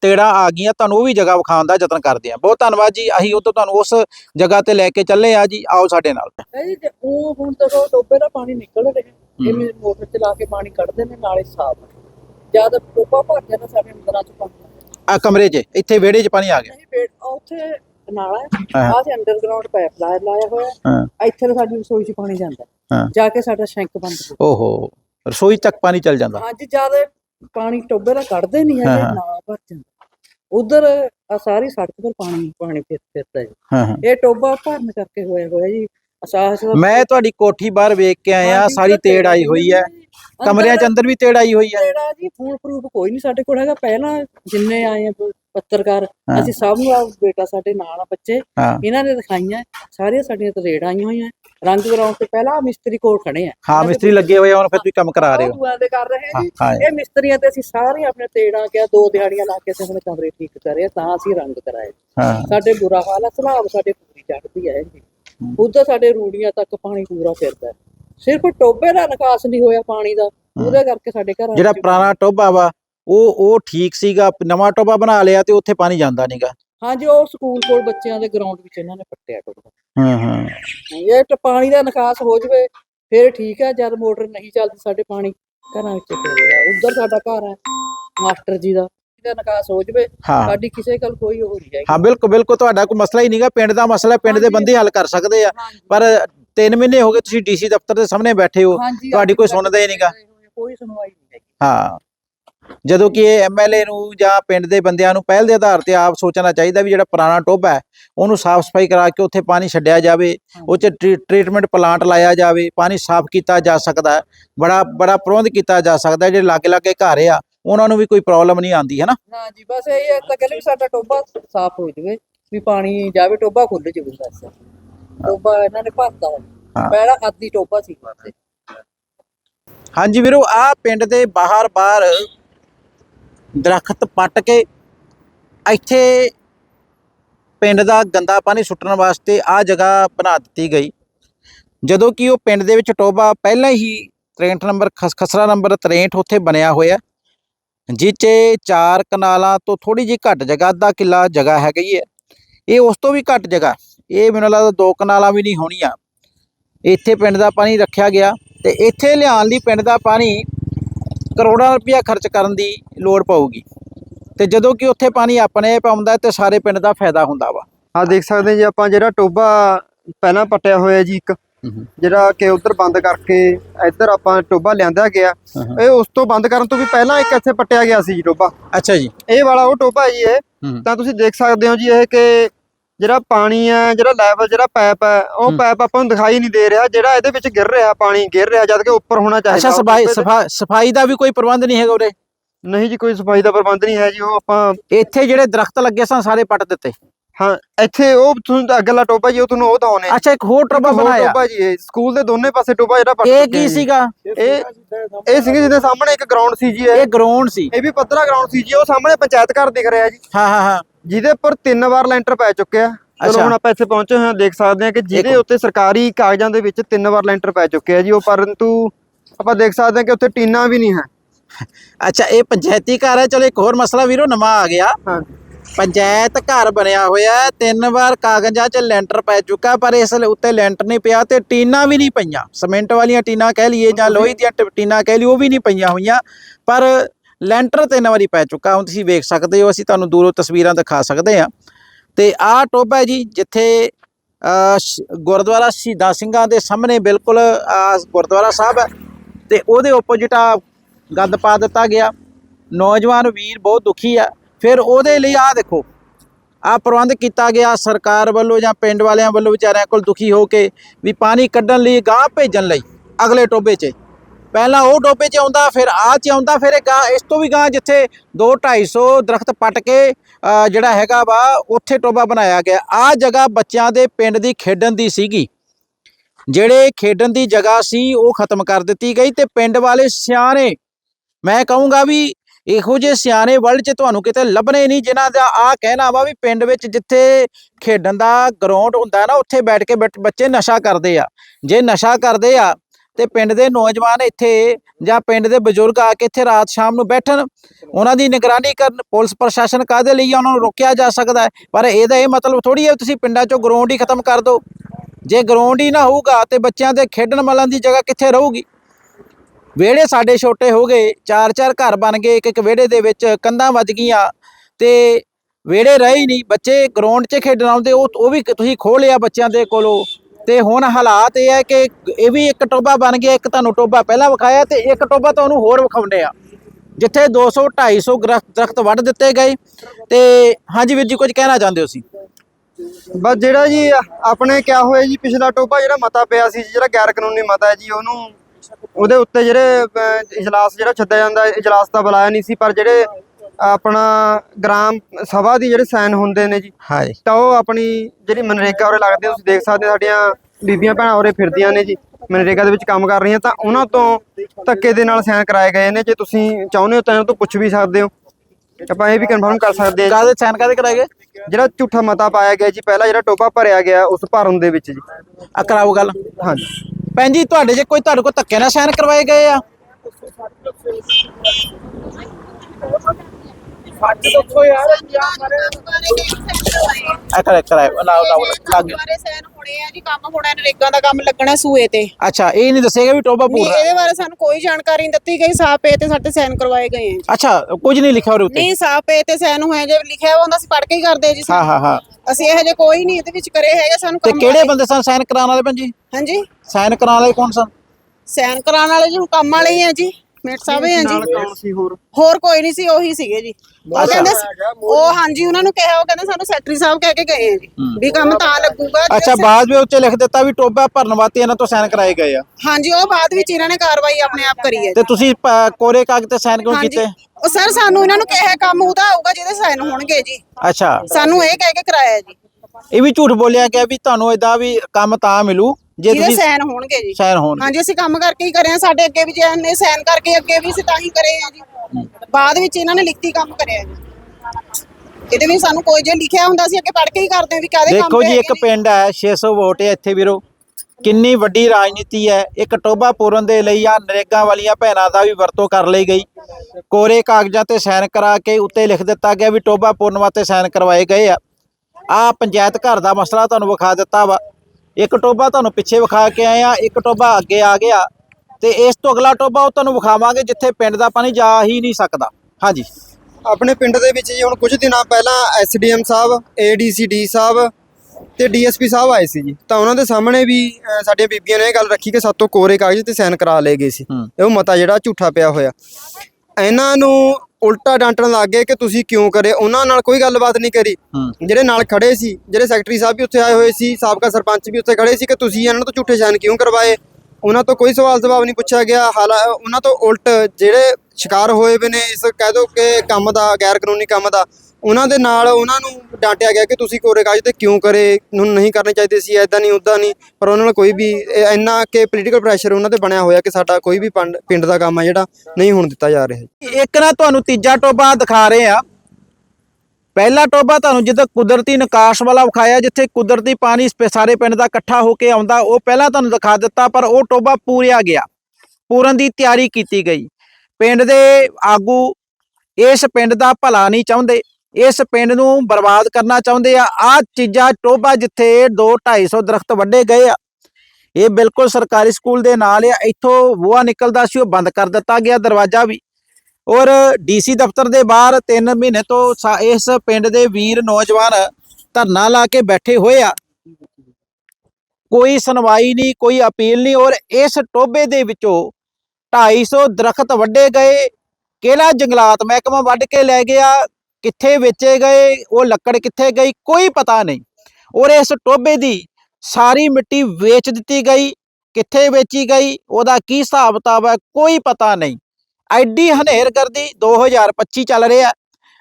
ਤੇੜਾਂ ਆ ਗਈਆਂ ਤੁਹਾਨੂੰ ਉਹ ਵੀ ਜਗ੍ਹਾ ਵਿਖਾਉਣ ਦਾ ਯਤਨ ਕਰਦੇ ਆ ਬਹੁਤ ਧੰਨਵਾਦ ਜੀ ਅਸੀਂ ਉਹ ਤੋਂ ਤੁਹਾਨੂੰ ਉਸ ਜਗ੍ਹਾ ਤੇ ਲੈ ਕੇ ਚੱਲੇ ਆ ਜੀ ਆਓ ਸਾਡੇ ਨਾਲ। ਤੇ ਉਹ ਹੁਣ ਉਹ ਟੋਬੇ ਦਾ ਪਾਣੀ ਨਿਕਲ ਰਿਹਾ ਇਹ ਮੋਟਰ ਚਲਾ ਕੇ ਪਾਣੀ ਕੱਢਦੇ ਨੇ ਨਾਲੇ ਸਾਫ਼। ਜਦ ਟੋਬਾ ਭਰ ਜਾਂਦਾ ਸਾਡੇ ਅੰਦਰਾਂ ਚ ਪਾਣੀ। ਆ ਕਮਰੇ 'ਚ ਇੱਥੇ ਵਿਹੜੇ 'ਚ ਪਾਣੀ ਆ ਗਿਆ। ਉੱਥੇ ਨਾਲਾ ਹੈ ਹਾਂ। ਆਹ ਤੇ ਅੰਡਰਗਰਾਉਂਡ ਪਾਈਪ ਲਾਇਆ ਲਾਇਆ ਹੋਇਆ। ਹਾਂ। ਇੱਥੇ ਤਾਂ ਸਾਡੀ ਰਸੋਈ 'ਚ ਪਾਣੀ ਜਾਂਦਾ। ਹਾਂ। ਜਾ ਕੇ ਸਾਡਾ ਸ਼ੈਂਕ ਬੰਦ ਹੋ ਓਹੋ ਰਸੋਈ ਤੱਕ ਪਾਣੀ ਚੱਲ ਜਾਂਦਾ। ਅੱਜ ਜਦ ਪਾਣੀ ਟੋਬੇ ਦਾ ਕੱਢਦੇ ਨਹੀਂ ਹਾਂ, ਹੈਗੇ ਹਾਂ। ਨਾਲਾ ਭਰ ਜਾਂਦਾ। ਉਧਰ ਆ ਸਾਰੀ ਸੜਕ ਪਰ ਪਾਣੀ ਪਾਣੀ ਫਿਰ ਫਿਰਦਾ ਜੀ। ਹਾਂ ਹਾਂ। ਇਹ ਟੋਬਾ ਭਰਨ ਕਰਕੇ ਹੋਇਆ ਹੋਇਆ ਜੀ। ਮੈਂ ਤੁਹਾਡੀ ਕੋਠੀ ਬਾਹਰ ਵੇਖ ਕੇ ਆਇਆ ਸਾਰੀ ਤੇੜ ਆਈ ਹੋਈ ਹੈ। ਕਮਰਿਆਂ 'ਚ ਅੰਦਰ ਵੀ ਤੇੜ ਆਈ ਹੋਈ ਹੈ। ਜਿਹੜਾ ਜੀ ਫੂਲ ਪ੍ਰੂਫ ਕੋਈ ਨਹੀਂ ਸਾਡੇ ਕੋਲ ਹੈਗਾ। ਪਹਿਲਾਂ ਜਿੰਨੇ ਆਏ ਆ ਪ- ਪੱਤਰਕਾਰ ਹਾਂ। ਅਸੀਂ ਸਭ ਨੂੰ ਆ ਬੇਟਾ ਸਾਡੇ ਨਾਲ ਆ ਬੱਚੇ। ਹਾਂ। ਇਹਨਾਂ ਨੇ ਦਿਖਾਈਆਂ ਸਾਰੀਆਂ ਸਾਡੀਆਂ ਤਾਂ ਰੇਡ ਆਈਆਂ ਹੋਈਆਂ। ਰੰਗ ਕਰਾਉਣ ਤੋਂ ਪਹਿਲਾਂ ਆਹ ਮਿਸਤਰੀ ਕੋਲ ਖੜੇ ਆ। ਹਾਂ ਮਿਸਤਰੀ ਲੱਗੇ ਹੋਏ ਆ ਹੁਣ ਫਿਰ ਤੁਸੀਂ ਕੰਮ ਕਰਾ ਰਹੇ ਹੋ। ਉਹ ਦੇ ਕਰ ਰਹੇ ਆ ਹਾਂ ਜੀ। ਹਾਂ ਇਹ ਮਿਸਤਰੀਆਂ ਤੇ ਅਸੀਂ ਸਾਰੀਆਂ ਆਪਣੇ ਤੇੜਾਂ ਕਿਹਾ ਦੋ ਦਿਹਾੜੀਆਂ ਲਾ ਕੇ ਅਸੀਂ ਆਪਣੇ ਕਮਰੇ ਠੀਕ ਕਰੇ ਤਾਂ ਅਸੀਂ ਰੰਗ ਕਰਾਏ। ਹਾਂ। ਸਾਡੇ ਬੁਰਾ ਹਾਲ ਆ ਸਲਾਬ ਸਾਡੇ ਪੂਰੀ ਚੜ੍ਹਦੀ ਹੈ ਜੀ। ਉਧਰ ਸਾਡੇ ਰੂੜੀਆਂ ਤੱਕ ਪਾਣੀ ਪੂਰਾ ਫਿਰਦਾ। ਸਿਰਫ ਟੋਬੇ ਦਾ ਨਿਕਾਸ ਨਹੀਂ ਹੋਇਆ ਪਾਣੀ ਦਾ ਉਹਦੇ ਕਰਕੇ ਸਾਡੇ ਘਰਾਂ ਜਿਹੜਾ ਪੁਰਾਣਾ ਟੋਬਾ ਵਾ ਉਹ ਉਹ ਠੀਕ ਸੀਗਾ ਨਵਾਂ ਟੋਬਾ ਬਣਾ ਲਿਆ ਤੇ ਉੱਥੇ ਪਾਣੀ ਜਾਂਦਾ ਨਹੀਂਗਾ ਹਾਂਜੀ ਉਹ ਸਕੂਲ ਕੋਲ ਬੱਚਿਆਂ ਦੇ ਗਰਾਊਂਡ ਵਿੱਚ ਇਹਨਾਂ ਨੇ ਪੱਟਿਆ ਟੋਬਾ ਹਾਂ ਹਾਂ। ਇਹ ਤਾਂ ਪਾਣੀ ਦਾ ਨਿਕਾਸ ਹੋ ਜਵੇ ਫਿਰ ਠੀਕ ਹੈ ਜਦ ਮੋਟਰ ਨਹੀਂ ਚੱਲਦੀ ਸਾਡੇ ਪਾਣੀ ਘਰਾਂ ਵਿੱਚ ਫਿਰੇਗਾ ਉਧਰ ਸਾਡਾ ਘਰ ਹੈ ਮਾਸਟਰ ਜੀ ਦਾ। ਇਹਦਾ ਨਿਕਾਸ ਹੋ ਜਵੇ ਹਾਂ ਸਾਡੀ ਕਿਸੇ ਕੋਲ ਕੋਈ ਉਹ ਨਹੀਂ ਹਾਂ ਬਿਲਕੁਲ ਬਿਲਕੁਲ ਤੁਹਾਡਾ ਕੋਈ ਮਸਲਾ ਹੀ ਨਹੀਂਗਾ ਪਿੰਡ ਦਾ ਮਸਲਾ ਪਿੰਡ ਦੇ ਹਾਂਜੀ। ਬੰਦੇ ਹੱਲ ਕਰ ਸਕਦੇ ਆ ਹਾਂਜੀ ਪਰ 3 ਮਹੀਨੇ ਹੋ ਗਏ ਤੁਸੀਂ ਡੀਸੀ ਦਫ਼ਤਰ ਦੇ ਸਾਹਮਣੇ ਬੈਠੇ ਹੋ ਹਾਂਜੀ ਤੁਹਾਡੀ ਕੋਈ ਸੁਣਦਾ ਹੀ ਨੀਗਾ। ਕੋਈ ਸੁਣਵਾਈ ਨਹੀਂ ਹੈਗੀ ਹਾਂ ਜਦੋਂ ਕਿ ਇਹ ਐਮਐਲਏ ਨੂੰ ਜਾਂ ਪਿੰਡ ਦੇ ਬੰਦਿਆਂ ਨੂੰ ਪਹਿਲ ਦੇ ਆਧਾਰ ਤੇ ਆਪ ਸੋਚਣਾ ਚਾਹੀਦਾ ਵੀ ਜਿਹੜਾ ਪੁਰਾਣਾ ਟੋਭਾ ਹੈ ਉਹਨੂੰ ਸਾਫ਼ ਸਫ਼ਾਈ ਕਰਾ ਕੇ ਉੱਥੇ ਪਾਣੀ ਛੱਡਿਆ ਜਾਵੇ ਉਹ 'ਚ ਟਰੀ- ਟਰੀਟਮੈਂਟ ਪਲਾਂਟ ਲਾਇਆ ਜਾਵੇ ਪਾਣੀ ਸਾਫ਼ ਕੀਤਾ ਜਾ ਸਕਦਾ ਹੈ ਬੜਾ ਬੜਾ ਪ੍ਰਬੰਧ ਕੀਤਾ ਜਾ ਸਕਦਾ ਹੈ। ਜਿਹੜੇ ਲਾਗੇ ਲਾਗੇ ਘਰ ਆ ਉਹਨਾਂ ਨੂੰ ਵੀ ਕੋਈ ਪ੍ਰੋਬਲਮ ਨਹੀਂ ਆਉਂਦੀ ਹੈ ਨਾ ਹਾਂ ਜੀ ਬਸ ਇਹ ਹੈ ਤਾਂ ਕਹਿੰਦੇ ਵੀ ਸਾਡਾ ਟੋਬਾ ਸਾਫ਼ ਹੋ ਜਵੇ ਵੀ ਪਾਣੀ ਜਾਵੇ ਟੋਬਾ ਖੁੱਲ ਜਵੇ ਬਸ। ਟੋਬਾ ਇਹਨਾਂ ਨੇ ਭਰਤਾ। ਹਾਂ। ਪਹਿਲਾਂ ਖਾਦੀ ਟੋਬਾ ਸੀ। ਹਾਂਜੀ ਵੀਰੋ ਆ ਪਿੰਡ ਦੇ ਬਾਹਰ ਬਾਹਰ ਦਰਖਤ ਪੱਟ ਕੇ ਇੱਥੇ ਪਿੰਡ ਦਾ ਗੰਦਾ ਪਾਣੀ ਸੁੱਟਣ ਵਾਸਤੇ ਆ ਜਗ੍ਹਾ ਬਣਾ ਦਿੱਤੀ ਗਈ। ਜਦੋਂ ਕਿ ਉਹ ਪਿੰਡ ਦੇ ਵਿੱਚ ਟੋਬਾ ਪਹਿਲਾਂ ਹੀ 63 ਨੰਬਰ ਖਸ- ਖਸਰਾ ਨੰਬਰ 63 ਉੱਥੇ ਬਣਿਆ ਹੋਇਆ। ਜਿਹ ਚਾਰ ਕਨਾਲਾਂ ਤੋਂ ਥੋੜੀ ਜਿਹੀ ਘੱਟ ਜਗ੍ਹਾ, ਅੱਧਾ ਕਿੱਲਾ ਜਗ੍ਹਾ ਹੈਗੀ ਹੈ ਇਹ ਉਸ ਤੋਂ ਵੀ ਘੱਟ ਜਗ੍ਹਾ। ਇਹ ਮੈਨੂੰ ਲੱਗਦਾ ਦੋ ਕਨਾਲਾਂ ਵੀ ਨਹੀਂ ਹੋਣੀਆਂ। ਇੱਥੇ ਪਿੰਡ ਦਾ ਪਾਣੀ ਰੱਖਿਆ ਗਿਆ ਤੇ ਇੱਥੇ ਲਿਆਉਣ ਲਈ ਪਿੰਡ ਦਾ ਪਾਣੀ ਕਰੋੜਾਂ ਰੁਪਇਆ ਖਰਚ ਕਰਨ ਦੀ ਲੋੜ ਪਊਗੀ। ਤੇ ਜਦੋਂ ਕਿ ਉੱਥੇ ਪਾਣੀ ਆਪਣੇ ਪਾਉਂਦਾ ਆਉਂਦਾ ਤੇ ਸਾਰੇ ਪਿੰਡ ਦਾ ਫਾਇਦਾ ਹੁੰਦਾ ਵਾ। ਆ ਦੇਖ ਸਕਦੇ ਜੀ ਆਪਾਂ ਜਿਹੜਾ ਟੋਬਾ ਪਹਿਲਾਂ ਪੱਟਿਆ ਹੋਇਆ ਜੀ ਇੱਕ। ਜਿਹੜਾ ਕਿ ਉਧਰ ਬੰਦ ਕਰਕੇ ਇੱਧਰ ਆਪਾਂ ਟੋਬਾ ਲਿਆਂਦਾ ਗਿਆ। ਇਹ ਉਸ ਤੋਂ ਬੰਦ ਕਰਨ ਤੋਂ ਵੀ ਪਹਿਲਾਂ ਇੱਕ ਇੱਥੇ ਪੱਟਿਆ ਗਿਆ ਸੀ ਜੀ ਟੋਬਾ ਅੱਛਾ ਜੀ ਇਹ ਵਾਲਾ ਉਹ ਟੋਬਾ ਜੀ ਇਹ ਹੂੰ। ਤਾਂ ਤੁਸੀਂ ਦੇਖ ਸਕਦੇ ਹੋ ਜੀ ਇਹ ਕਿ ਜਿਹੜਾ ਪਾਣੀ ਹੈ ਜਿਹੜਾ ਲੈਵਲ ਜਿਹੜਾ ਪਾਈਪ ਹੈ ਉਹ। ਪਾਈਪ ਆਪਾਂ ਨੂੰ ਦਿਖਾਈ ਨਹੀਂ ਦੇ ਰਿਹਾ ਜਿਹੜਾ ਇਹਦੇ ਵਿੱਚ ਗਿਰ ਰਿਹਾ ਪਾਣੀ ਗਿਰ ਰਿਹਾ ਜਦ ਕਿ ਉੱਪਰ ਹੋਣਾ ਚਾਹੀਦਾ ਅੱਛਾ ਸਫ਼ਾਈ ਸਫ਼ਾਈ ਦਾ ਵੀ ਕੋਈ ਪ੍ਰਬੰਧ ਨਹੀਂ ਹੈਗਾ ਉਰੇ ਨਹੀਂ ਜੀ ਕੋਈ ਸਫ਼ਾਈ ਦਾ ਪ੍ਰਬੰਧ ਨਹੀਂ ਹੈ ਜੀ ਉਹ ਆਪਾਂ ਇੱਥੇ ਜਿਹੜੇ ਦਰਖਤ ਲੱਗੇ ਸਨ ਸਾਰੇ ਪੱਟ ਦਿੱਤੇ ਹਾਂ ਇੱਥੇ ਉਹ ਤੁਹਾਨੂੰ ਅਗਲਾ ਟੋਬਾ ਜੀ ਉਹ ਤੁਹਾਨੂੰ ਉਹ ਦਿਖਾਉਣੇ। ਅੱਛਾ ਇੱਕ ਹੋਰ ਟੋਬਾ ਬਣਾਇਆ। ਟੋਬਾ ਜੀ ਇਹ ਸਕੂਲ ਦੇ ਦੋਨੇ ਪਾਸੇ ਟੋਬਾ ਜਿਹੜਾ ਇਹ ਕੀ ਜੀ। ਸੀਗਾ? ਇਹ ਇਹ ਸੀਗੇ ਜਿਹਦੇ ਸਾਹਮਣੇ ਇੱਕ ਗਰਾਊਂਡ ਸੀ ਜੀ ਇਹ। ਗਰਾਊਂਡ ਸੀ। ਇਹ ਵੀ ਪੱਧਰਾ ਗਰਾਊਂਡ ਸੀ ਜੀ ਉਹ ਸਾਹਮਣੇ ਪੰਚਾਇਤ ਘਰ ਦਿਖ ਰਿਹਾ ਜੀ। ਹਾਂ ਹਾਂ ਹਾਂ। ਜਿਹਦੇ ਉੱਪਰ ਤਿੰਨ ਵਾਰ ਲੈਂਟਰ ਪੈ ਚੁੱਕਿਆ। ਚਲੋ। ਹੁਣ ਆਪਾਂ ਇੱਥੇ ਪਹੁੰਚੇ ਹਾਂ ਦੇਖ ਸਕਦੇ ਹਾਂ ਕਿ ਜਿਹਦੇ ਉੱਤੇ ਸਰਕਾਰੀ ਕਾਗਜ਼ਾਂ ਦੇ ਵਿੱਚ ਤਿੰਨ ਵਾਰ ਲੈਂਟਰ ਪੈ ਚੁੱਕੇ ਆ ਜੀ ਉਹ ਪਰੰਤੂ ਆਪਾਂ ਦੇਖ ਸਕਦੇ ਹਾਂ ਕਿ ਉੱਥੇ ਟੀਨਾ ਵੀ ਨਹੀਂ ਹੈ। ਅੱਛਾ ਇਹ ਪੰਚਾਇਤੀ ਘਰ ਹੈ। ਚਲੋ ਇੱਕ ਹੋਰ ਮਸਲਾ ਵੀਰੋ ਨਵਾਂ ਆ ਗਿਆ। ਹਾਂ। ਪੰਚਾਇਤ ਘਰ ਬਣਿਆ ਹੋਇਆ ਹੈ, ਤਿੰਨ ਵਾਰ ਕਾਗਜ਼ਾਂ 'ਚ ਲੈਂਟਰ ਪੈ ਚੁੱਕਾ ਪਰ ਇਸ ਉੱਤੇ ਲੈਂਟਰ ਨਹੀਂ ਪਿਆ ਤੇ ਟੀਨਾਂ ਵੀ ਨਹੀਂ ਪਈਆਂ। ਸਿਮੈਂਟ ਵਾਲੀਆਂ ਟੀਨਾਂ ਕਹਿ ਲਈਏ ਜਾਂ ਲੋਹੇ ਦੀਆਂ ਟ- ਟੀਨਾਂ ਕਹਿ ਲਈਏ ਉਹ ਵੀ ਨਹੀਂ ਪਈਆਂ ਹੋਈਆਂ। ਪਰ ਲੈਂਟਰ ਤਿੰਨ ਵਾਰੀ ਪੈ ਚੁੱਕਾ ਹੁਣ ਤੁਸੀਂ ਵੇਖ ਸਕਦੇ ਹੋ ਅਸੀਂ ਤੁਹਾਨੂੰ ਦੂਰੋਂ ਤਸਵੀਰਾਂ ਦਿਖਾ ਸਕਦੇ ਹਾਂ। ਤੇ ਆਹ ਟੋਬਾ ਹੈ ਜੀ ਜਿੱਥੇ ਗੁਰਦੁਆਰਾ ਸ਼ਹੀਦਾਂ ਸਿੰਘਾਂ ਦੇ ਸਾਹਮਣੇ ਬਿਲਕੁਲ ਗੁਰਦੁਆਰਾ ਸਾਹਿਬ ਹੈ। ਤੇ ਉਹਦੇ ਆਪੋਜੀਟ ਆ ਗੰਦ ਪਾ ਦਿੱਤਾ ਗਿਆ। ਨੌਜਵਾਨ ਵੀਰ ਬਹੁਤ ਦੁਖੀ ਆ ਫਿਰ ਉਹਦੇ ਲਈ ਆਹ ਦੇਖੋ ਆ ਪ੍ਰਬੰਧ ਕੀਤਾ ਗਿਆ ਸਰਕਾਰ ਵੱਲੋਂ ਜਾਂ ਪਿੰਡ ਵਾਲਿਆਂ ਵੱਲੋਂ ਵਿਚਾਰਿਆਂ ਕੋਲ ਦੁਖੀ ਹੋ ਕੇ ਵੀ ਪਾਣੀ ਕੱਢਣ ਲਈ ਗਾਂ ਭੇਜਣ ਲਈ ਅਗਲੇ ਟੋਬੇ 'ਚ। ਪਹਿਲਾਂ ਉਹ ਟੋਬੇ 'ਚ ਆਉਂਦਾ, ਫਿਰ ਆ 'ਚ ਆਉਂਦਾ, ਫਿਰ ਇਹ ਗਾਂ ਇਸ ਤੋਂ ਵੀ ਗਾਂ ਜਿੱਥੇ 2 250 ਦਰਖਤ ਪੱਟ ਕੇ ਜਿਹੜਾ ਹੈਗਾ ਵਾ, ਉੱਥੇ ਟੋਬਾ ਬਣਾਇਆ ਗਿਆ। ਆ ਜਗ੍ਹਾ ਬੱਚਿਆਂ ਦੇ ਪਿੰਡ ਦੀ ਖੇਡਣ ਦੀ ਸੀਗੀ। ਜਿਹੜੇ ਖੇਡਣ ਦੀ ਜਗ੍ਹਾ ਸੀ, ਉਹ ਖਤਮ ਕਰ ਦਿੱਤੀ ਗਈ ਤੇ ਪਿੰਡ ਵਾਲੇ ਸਿਆਣੇ, ਮੈਂ ਕਹੂੰਗਾ ਵੀ ਇਹੋ ਜਿਹੇ ਸਿਆਣੇ ਵਰਲਡ 'ਚ ਤੁਹਾਨੂੰ ਕਿਤੇ ਲੱਭਣੇ ਨਹੀਂ, ਜਿਨ੍ਹਾਂ ਦਾ ਆ ਕਹਿਣਾ ਵਾ ਵੀ ਪਿੰਡ ਵਿੱਚ ਜਿੱਥੇ ਖੇਡਣ ਦਾ ਗਰਾਊਂਡ ਹੁੰਦਾ ਨਾ, ਉੱਥੇ ਬੈਠ ਕੇ ਬੱਚ- ਬੱਚੇ ਨਸ਼ਾ ਕਰਦੇ ਆ। ਜੇ ਨਸ਼ਾ ਕਰਦੇ ਆ, ਤੇ ਪਿੰਡ ਦੇ ਨੌਜਵਾਨ ਇੱਥੇ ਜਾਂ ਪਿੰਡ ਦੇ ਬਜ਼ੁਰਗ ਆ ਕੇ ਇੱਥੇ ਰਾਤ ਸ਼ਾਮ ਨੂੰ ਬੈਠਣ, ਉਹਨਾਂ ਦੀ ਨਿਗਰਾਨੀ ਕਰਨ, ਪੁਲਿਸ ਪ੍ਰਸ਼ਾਸਨ ਕਾਹਦੇ ਲਈ ਆ, ਉਹਨਾਂ ਨੂੰ ਰੋਕਿਆ ਜਾ ਸਕਦਾ ਹੈ? ਪਰ ਇਹਦਾ ਇਹ ਮਤਲਬ ਥੋੜੀ ਹੈ, ਤੁਸੀਂ ਪਿੰਡਾਂ 'ਚੋਂ ਗਰਾਊਂਡ ਹੀ ਖਤਮ ਕਰ ਦਿਓ। ਜੇ ਗਰਾਊਂਡ ਹੀ ਨਾ ਹੋਊਗਾ, ਤੇ ਬੱਚਿਆਂ ਦੇ ਖੇਡਣ ਮਲਣ ਦੀ ਜਗ੍ਹਾ ਕਿੱਥੇ ਰਹੂਗੀ? ਵਿਹੜੇ ਸਾਡੇ ਛੋਟੇ ਹੋ ਗਏ, ਚਾਰ ਚਾਰ ਘਰ ਬਣ ਗਏ, ਇੱਕ ਇੱਕ ਵਿਹੜੇ ਦੇ ਵਿੱਚ ਕੰਧਾਂ ਵੱਜ ਗਈਆਂ ਤੇ ਵਿਹੜੇ ਰਹੇ ਹੀ ਨਹੀਂ, ਬੱਚੇ ਗਰਾਊਂਡ 'ਚ ਖੇਡਣ ਆਉਂਦੇ, ਉਹ ਉਹ ਵੀ ਤੁਸੀਂ ਖੋਹ ਲਿਆ ਬੱਚਿਆਂ ਦੇ ਕੋਲੋਂ। ਤੇ ਹੁਣ ਹਾਲਾਤ ਇਹ ਹੈ ਕਿ ਇਹ ਵੀ ਇੱਕ ਟੋਬਾ ਬਣ ਗਿਆ, ਇੱਕ ਤੁਹਾਨੂੰ ਟੋਬਾ ਪਹਿਲਾਂ ਵਿਖਾਇਆ ਤੇ ਇੱਕ ਟੋਬਾ ਤੁਹਾਨੂੰ ਹੋਰ ਵਿਖਾਉਂਦੇ ਆ ਜਿੱਥੇ 200 250 ਦਰਖਤ ਦਰਖਤ ਵੱਢ ਦਿੱਤੇ ਗਏ ਤੇ ਹਾਂਜੀ ਵੀਰ ਜੀ, ਕੁਝ ਕਹਿਣਾ ਚਾਹੁੰਦੇ ਹੋ ਸੀ ਬਸ ਜਿਹੜਾ ਜੀ, ਆਪਣੇ ਕਿਆ ਹੋਇਆ ਜੀ, ਪਿਛਲਾ ਟੋਬਾ ਜਿਹੜਾ ਮਤਾ ਪਿਆ ਸੀ ਜਿਹੜਾ ਗੈਰ ਕਾਨੂੰਨੀ ਮਤਾ ਹੈ ਜੀ, ਉਹਨੂੰ ਉਹਦੇ ਉੱਤੇ ਜਿਹੜੇ ਅਹ, ਇਜਲਾਸ ਜਿਹੜਾ ਛੱਡਿਆ ਜਾਂਦਾ ਹੈ, ਇਜਲਾਸ ਤਾਂ ਬੁਲਾਇਆ ਨਹੀਂ ਸੀ ਪਰ ਜਿਹੜੇ ਆਪਣਾ ਗ੍ਰਾਮ ਸਭਾ ਦੀ ਜਿਹੜੇ ਸਾਈਨ ਹੁੰਦੇ ਨੇ ਜੀ ਹਾਂਜੀ ਤਾਂ ਉਹ ਆਪਣੀ ਜਿਹੜੀ ਮਨਰੇਗਾ ਉਰੇ ਲੱਗਦੀ ਹੈ, ਤੁਸੀਂ ਦੇਖ ਸਕਦੇ ਹੋ ਸਾਡੀਆਂ ਬੀਬੀਆਂ ਭੈਣਾਂ ਉਰੇ ਫਿਰਦੀਆਂ ਨੇ ਜੀ ਮਨਰੇਗਾ ਦੇ ਵਿੱਚ ਕੰਮ ਕਰ ਰਹੀਆਂ ਤਾਂ ਉਹਨਾਂ ਤੋਂ ਧੱਕੇ ਦੇ ਨਾਲ ਸਾਈਨ ਕਰਾਏ ਗਏ ਨੇ ਜੇ ਤੁਸੀਂ ਚਾਹੁੰਦੇ ਹੋ ਤਾਂ ਇਹਨਾਂ ਤੋਂ ਪੁੱਛ ਵੀ ਸਕਦੇ ਹੋ। ਆਪਾਂ ਇਹ ਵੀ ਕਨਫਰਮ ਕਰ ਸਕਦੇ ਹਾਂ ਜੀ। ਕਾਹਦੇ ਸਾਈਨ ਕਾਹਦੇ ਕਰਾਏ ਗਏ? ਜਿਹੜਾ ਝੂਠਾ ਮਤਾ ਪਾਇਆ ਗਿਆ ਜੀ ਪਹਿਲਾਂ ਜਿਹੜਾ ਟੋਪਾ ਭਰਿਆ ਗਿਆ ਉਸ ਭਰਨ ਦੇ ਵਿੱਚ ਜੀ। ਆ ਕਰਾਓ ਗੱਲ। ਹਾਂਜੀ। ਭੈਣ ਜੀ ਤੁਹਾਡੇ ਜੇ ਕੋਈ ਤੁਹਾਡੇ ਕੋਲ ਧੱਕੇ ਨਾਲ ਸਾਈਨ ਕਰਵਾਏ ਗਏ ਆ ਆ ਕਰਾਏ ਕਰਾਏ ਲਾਓ ਲਾਓ ਲੱਗ ਗਿਆ। ਹੋਣੇ ਆ ਜੀ ਕੰਮ ਹੋਣਾ ਨਰੇਗਾ ਦਾ ਕੰਮ ਲੱਗਣਾ ਸੂਏ ਤੇ। ਅੱਛਾ ਇਹ ਨਹੀਂ ਦੱਸੇਗਾ ਵੀ ਟੋਬਾ ਨਹੀਂ ਪੂਰਾ। ਇਹਦੇ ਬਾਰੇ ਸਾਨੂੰ ਕੋਈ ਜਾਣਕਾਰੀ ਨਹੀਂ ਦਿੱਤੀ ਗਈ ਸਾਫ਼ ਪੇ ਤੇ ਸਾਡੇ ਸੈਨ ਕਰਵਾਏ ਗਏ ਆ ਅੱਛਾ ਕੁਝ ਨਹੀਂ ਲਿਖਿਆ ਉਹਦੇ ਉੱਤੇ? ਨਹੀਂ ਸਾਫ਼ ਪੇ ਤੇ ਸੈਨ ਹੋਏ ਜੇ ਲਿਖਿਆ ਹੋਇਆ ਹੁੰਦਾ ਅਸੀਂ ਪੜ੍ਹ ਕੇ ਹੀ ਕਰਦੇ ਜੀ ਹਾਂ ਹਾਂ ਹਾਂ। ਅਸੀਂ ਇਹ ਜੇ ਕੋਈ ਨਹੀਂ ਇਹਦੇ ਵਿੱਚ ਕਰੇ ਹੈਗੇ ਸਾਨੂੰ ਤੇ ਕੰਮ ਕਿਹੜੇ ਵਾਲੇ- ਬੰਦੇ ਸਨ ਸਾਈਨ ਕਰਾਉਣ ਵਾਲੇ ਭੈਣ ਜੀ? ਹਾਂਜੀ। ਸਾਈਨ ਕਰਾਉਣ ਵਾਲੇ ਕੌਣ ਸਨ? ਸੈਨ ਕਰਾਉਣ ਵਾਲੇ ਜੀ ਹੁਣ ਕੰਮ ਵਾਲੇ ਹੀ ਆ ਜੀ। ਮੇਟ ਸਾਹਿਬ ਹੀ ਨਾਲ ਜੀ। ਕੌਣ ਸੀ ਹੋਰ? ਹੋਰ ਕੋਈ ਨਹੀਂ ਸੀ ਉਹੀ ਸੀਗੇ ਜੀ। ਉਹ। ਕਹਿੰਦੇ ਸੀ- ਉਹ ਹਾਂਜੀ ਉਹਨਾਂ ਨੂੰ ਕਿਹਾ ਉਹ ਕਹਿੰਦੇ ਸਾਨੂੰ ਸੈਕਟਰੀ ਸਾਹਿਬ ਕਹਿ ਕੇ ਗਏ ਆ ਜੀ ਵੀ ਕੰਮ ਤਾਂ ਲੱਗੂਗਾ। ਜੇ ਅੱਛਾ ਬਾਅਦ ਵਿੱਚ ਉੱਤੇ ਲਿਖ ਦਿੱਤਾ ਵੀ ਟੋਬਾ ਭਰਨ ਵਾਸਤੇ ਇਹਨਾਂ ਤੋਂ ਸਾਈਨ ਕਰਾਏ ਗਏ ਆ। ਹਾਂਜੀ ਉਹ ਬਾਅਦ ਵਿੱਚ ਇਹਨਾਂ ਨੇ ਕਾਰਵਾਈ ਆਪਣੇ ਆਪ ਕਰੀ ਹੈ। ਤੇ ਤੁਸੀਂ ਪ- ਕੋਰੇ ਕਾਗਜ਼ ਤੇ ਸਾਈਨ ਕਿਉਂ ਹਾਂਜੀ। ਕੀਤੇ? ਉਹ ਸਰ ਸਾਨੂੰ ਇਹਨਾਂ ਨੂੰ ਕਿਹਾ ਕੰਮ ਉਹਦਾ ਆਊਗਾ ਜਿਹਦੇ ਸਾਈਨ ਹੋਣਗੇ ਜੀ। ਅੱਛਾ। ਸਾਨੂੰ ਇਹ ਕਹਿ ਕੇ ਕਰਾਇਆ ਜੀ। ਇਹ ਵੀ ਝੂਠ ਬੋਲਿਆ ਗਿਆ ਵੀ ਤੁਹਾਨੂੰ ਇਦਾਂ ਵੀ ਕੰਮ ਤਾਂ ਮਿਲੂ ਜੇ ਜਿਹਦੇ ਤੁਸੀਂ ਸਾਈਨ ਹੋਣਗੇ ਜੀ। ਸਾਈਨ ਹੋਣ ਹਾਂਜੀ ਅਸੀਂ ਕੰਮ ਕਰਕੇ ਹੀ ਕਰਿਆ ਸਾਡੇ ਅੱਗੇ ਵੀ ਜੇ ਨੇ ਸਾਈਨ ਕਰਕੇ ਅੱਗੇ ਵੀ ਅਸੀਂ ਤਾਂ ਹੀ ਕਰੇ ਆ ਜੀ। ਬਾਅਦ ਵਿੱਚ ਇਹਨਾਂ ਨੇ ਲਿਖਤੀ ਕੰਮ ਕਰਿਆ ਜੀ। ਇਹਦੇ ਵਿੱਚ ਸਾਨੂੰ ਕੋਈ ਜੇ ਲਿਖਿਆ ਹੁੰਦਾ ਸੀ ਅੱਗੇ ਪੜ੍ਹ ਕੇ ਹੀ ਕਰਦੇ ਵੀ ਕਾਦੇ ਕੰਮ ਦੇਖੋ ਜੀ ਇੱਕ। ਪਿੰਡ ਹੈ 600 ਵੋਟ ਹੈ ਇੱਥੇ ਵੀਰੋ। ਕਿੰਨੀ ਵੱਡੀ ਰਾਜਨੀਤੀ ਹੈ। ਇੱਕ ਟੋਬਾ ਪੂਰਨ ਦੇ ਲਈ ਆ ਨਰੇਗਾ ਵਾਲੀਆਂ ਭੈਣਾਂ ਦਾ ਵੀ ਵਰਤੋਂ ਕਰ ਲਈ ਗਈ। ਕੋਰੇ ਕਾਗਜ਼ਾਂ ਤੇ ਸਾਈਨ ਕਰਾ ਕੇ ਉੱਤੇ ਲਿਖ ਦਿੱਤਾ ਗਿਆ ਵੀ ਟੋਬਾ ਪੂਰਨ ਵਾਸਤੇ ਸਾਈਨ ਕਰਵਾਏ ਗਏ ਆ। ਆ ਪੰਚਾਇਤ ਘਰ ਦਾ ਮਸਲਾ ਤੁਹਾਨੂੰ ਵਿਖਾ ਦਿੱਤਾ ਵਾ। ਇੱਕ ਟੋਬਾ ਤੁਹਾਨੂੰ ਪਿੱਛੇ ਵਿਖਾ ਕੇ ਆਏ ਆ ਇੱਕ ਟੋਬਾ ਅੱਗੇ ਆ ਗਿਆ ਤੇ ਇਸ ਤੋਂ ਅਗਲਾ ਟੋਬਾ ਉਹ ਤੁਹਾਨੂੰ ਵਿਖਾਵਾਂਗੇ ਜਿੱਥੇ ਪਿੰਡ ਦਾ ਪਾਣੀ ਜਾ ਹੀ ਨਹੀਂ ਸਕਦਾ। ਹਾਂਜੀ। ਆਪਣੇ ਪਿੰਡ ਦੇ ਵਿੱਚ ਜੀ ਹੁਣ ਕੁਝ ਦਿਨਾਂ ਪਹਿਲਾਂ ਐਸਡੀਐਮ ਸਾਹਿਬ ਏਡੀਸੀਡੀ ਸਾਹਿਬ ਤੇ ਡੀਐਸਪੀ ਸਾਹਿਬ ਆਏ ਸੀ ਜੀ। ਤਾਂ ਉਹਨਾਂ ਦੇ ਸਾਹਮਣੇ ਵੀ ਸਾਡੀਆਂ ਬੀਬੀਆਂ ਨੇ ਇਹ ਗੱਲ ਰੱਖੀ ਕਿ ਸਾਤੋਂ ਕੋਰੇ ਕਾਗਜ਼ ਤੇ ਸਾਈਨ ਕਰਾ ਲਏ ਗਏ ਸੀ। ਇਹ ਮਤਾ ਜਿਹੜਾ ਝੂਠਾ ਪਿਆ ਹੋਇਆ। ਇਹਨਾਂ ਨੂੰ ਉਲਟਾ ਡਾਂਟਣ ਲੱਗ ਗਏ ਕਿ ਤੁਸੀਂ ਕਿਉਂ ਕਰੇ? ਉਹਨਾਂ ਨਾਲ ਕੋਈ ਗੱਲਬਾਤ ਨਹੀਂ ਕਰੀ। ਜਿਹੜੇ ਨਾਲ ਖੜੇ ਸੀ ਜਿਹੜੇ ਸੈਕਟਰੀ ਸਾਹਿਬ ਵੀ ਉੱਥੇ ਆਏ ਹੋਏ ਸੀ ਸਾਬਕਾ ਸਰਪੰਚ ਵੀ ਉੱਥੇ ਖੜੇ ਸੀ ਕਿ ਤੁਸੀਂ ਇਹਨਾਂ ਤੋਂ ਝੂਠੇ ਸਾਈਨ ਕਿਉਂ ਕਰਵਾਏ? ਉਹਨਾਂ ਤੋਂ ਕੋਈ ਸਵਾਲ ਜਵਾਬ ਨਹੀਂ ਪੁੱਛਿਆ ਗਿਆ। ਹਾਲਾ ਉਹਨਾਂ ਤੋਂ ਉਲਟ ਜਿਹੜੇ ਸ਼ਿਕਾਰ ਹੋਏ ਵੇ ਨੇ ਇਸ ਕਹਿ ਦੋ ਕਿ ਕੰਮ ਦਾ ਗੈਰ ਕਾਨੂੰਨੀ ਕੰਮ ਦਾ ਉਹਨਾਂ ਦੇ ਨਾਲ ਉਹਨਾਂ ਨੂੰ ਡਾਂਟਿਆ ਗਿਆ ਕਿ ਤੁਸੀਂ ਕੋਰੇ ਕਾਜ ਤੇ ਕਿਉਂ ਕਰੇ, ਨੂੰ ਨਹੀਂ ਕਰਨੇ ਚਾਹੀਦੇ ਸੀ ਐਦਾਂ ਨਹੀਂ ਉਦਾਂ ਨਹੀਂ। ਪਰ ਉਹਨਾਂ ਨਾਲ ਕੋਈ ਵੀ, ਇਹ ਇੰਨਾ ਕਿ ਪੋਲੀਟੀਕਲ ਪ੍ਰੈਸ਼ਰ ਉਹਨਾਂ ਤੇ ਬਣਿਆ ਹੋਇਆ ਕਿ ਸਾਡਾ ਕੋਈ ਵੀ ਪੰਡ- ਪਿੰਡ ਦਾ ਕੰਮ ਆ ਜਿਹੜਾ ਨਹੀਂ ਹੋਣ ਦਿੱਤਾ ਜਾ ਰਿਹਾ। ਇੱਕ ਨਾ ਤੁਹਾਨੂੰ ਤੀਜਾ ਟੋਬਾ ਦਿਖਾ ਰਹੇ ਆ। ਪਹਿਲਾ ਟੋਬਾ ਤੁਹਾਨੂੰ ਜਿੱਦਾਂ ਕੁਦਰਤੀ ਨਿਕਾਸ ਵਾਲਾ ਵਿਖਾਇਆ, ਜਿੱਥੇ ਕੁਦਰਤੀ ਪਾਣੀ ਸਪੇ- ਸਾਰੇ ਪਿੰਡ ਦਾ ਇਕੱਠਾ ਹੋ ਕੇ ਆਉਂਦਾ, ਉਹ ਪਹਿਲਾਂ ਤੁਹਾਨੂੰ ਦਿਖਾ ਦਿੱਤਾ, ਪਰ ਉਹ ਟੋਬਾ ਪੂਰਿਆ ਗਿਆ। ਪੂਰਨ ਦੀ ਤਿਆਰੀ ਕੀਤੀ ਗਈ। ਪਿੰਡ ਦੇ ਆਗੂ ਇਸ ਪਿੰਡ ਦਾ ਭਲਾ ਨਹੀਂ ਚਾਹੁੰਦੇ। ਇਸ ਪਿੰਡ ਨੂੰ ਬਰਬਾਦ ਕਰਨਾ ਚਾਹੁੰਦੇ ਆ। ਆ ਚੀਜ਼ਾਂ ਟੋਬਾ ਜਿੱਥੇ 2 250 ਦਰਖਤ ਵੱਡੇ ਗਏ ਆ। ਇਹ ਬਿਲਕੁਲ ਸਰਕਾਰੀ ਸਕੂਲ ਦੇ ਨਾਲ ਆ। ਇੱਥੋਂ ਬੂਹਾ ਨਿਕਲਦਾ ਸੀ, ਉਹ ਬੰਦ ਕਰ ਦਿੱਤਾ ਗਿਆ ਦਰਵਾਜ਼ਾ ਵੀ। ਔਰ ਡੀਸੀ ਦਫ਼ਤਰ ਦੇ ਬਾਹਰ 3 ਮਹੀਨੇ ਤੋਂ ਸਾ- ਇਸ ਪਿੰਡ ਦੇ ਵੀਰ ਨੌਜਵਾਨ ਧਰਨਾ ਲਾ ਕੇ ਬੈਠੇ ਹੋਏ ਆ। ਕੋਈ ਸੁਣਵਾਈ ਨਹੀਂ, ਕੋਈ ਅਪੀਲ ਨਹੀਂ। ਔਰ ਇਸ ਟੋਬੇ ਦੇ ਵਿੱਚੋਂ 250 ਦਰਖਤ ਵੱਡੇ ਗਏ। ਕਿਹੜਾ ਜੰਗਲਾਤ ਮਹਿਕਮਾ ਵੱਢ ਕੇ ਲੈ ਗਿਆ। ਕਿੱਥੇ ਵੇਚੇ ਗਏ, ਉਹ ਲੱਕੜ ਕਿੱਥੇ ਗਈ, ਕੋਈ ਪਤਾ ਨਹੀਂ। ਔਰ ਇਸ ਟੋਬੇ ਦੀ ਸਾਰੀ ਮਿੱਟੀ ਵੇਚ ਦਿੱਤੀ ਗਈ, ਕਿੱਥੇ ਵੇਚੀ ਗਈ, ਉਹਦਾ ਕੀ ਹਿਸਾਬ ਕਿਤਾਬ ਹੈ, ਕੋਈ ਪਤਾ ਨਹੀਂ। ਐਡੀ ਹਨੇਰਗਰਦੀ 2025 ਚੱਲ ਰਿਹਾ।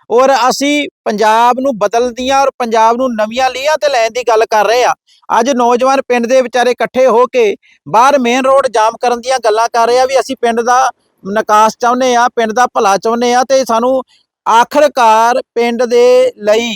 ਔਰ ਅਸੀਂ ਪੰਜਾਬ ਨੂੰ ਬਦਲਣ ਦੀਆਂ ਔਰ ਪੰਜਾਬ ਨੂੰ ਨਵੀਆਂ ਲੀਹਾਂ ਤੇ ਲੈਣ ਦੀ ਗੱਲ ਕਰ ਰਹੇ ਆ ਅੱਜ ਨੌਜਵਾਨ ਪਿੰਡ ਦੇ ਵਿਚਾਰੇ ਇਕੱਠੇ ਹੋ ਕੇ ਬਾਹਰ ਮੇਨ ਰੋਡ ਜਾਮ ਕਰਨ ਦੀਆਂ ਗੱਲਾਂ ਕਰ ਰਹੇ ਆ ਵੀ ਅਸੀਂ ਪਿੰਡ ਦਾ ਨਿਕਾਸ ਚਾਹੁੰਦੇ ਆ ਪਿੰਡ ਦਾ ਭਲਾ ਚਾਹੁੰਦੇ ਆ ਤੇ ਸਾਨੂੰ ਆਖਰਕਾਰ ਪਿੰਡ ਦੇ ਲਈ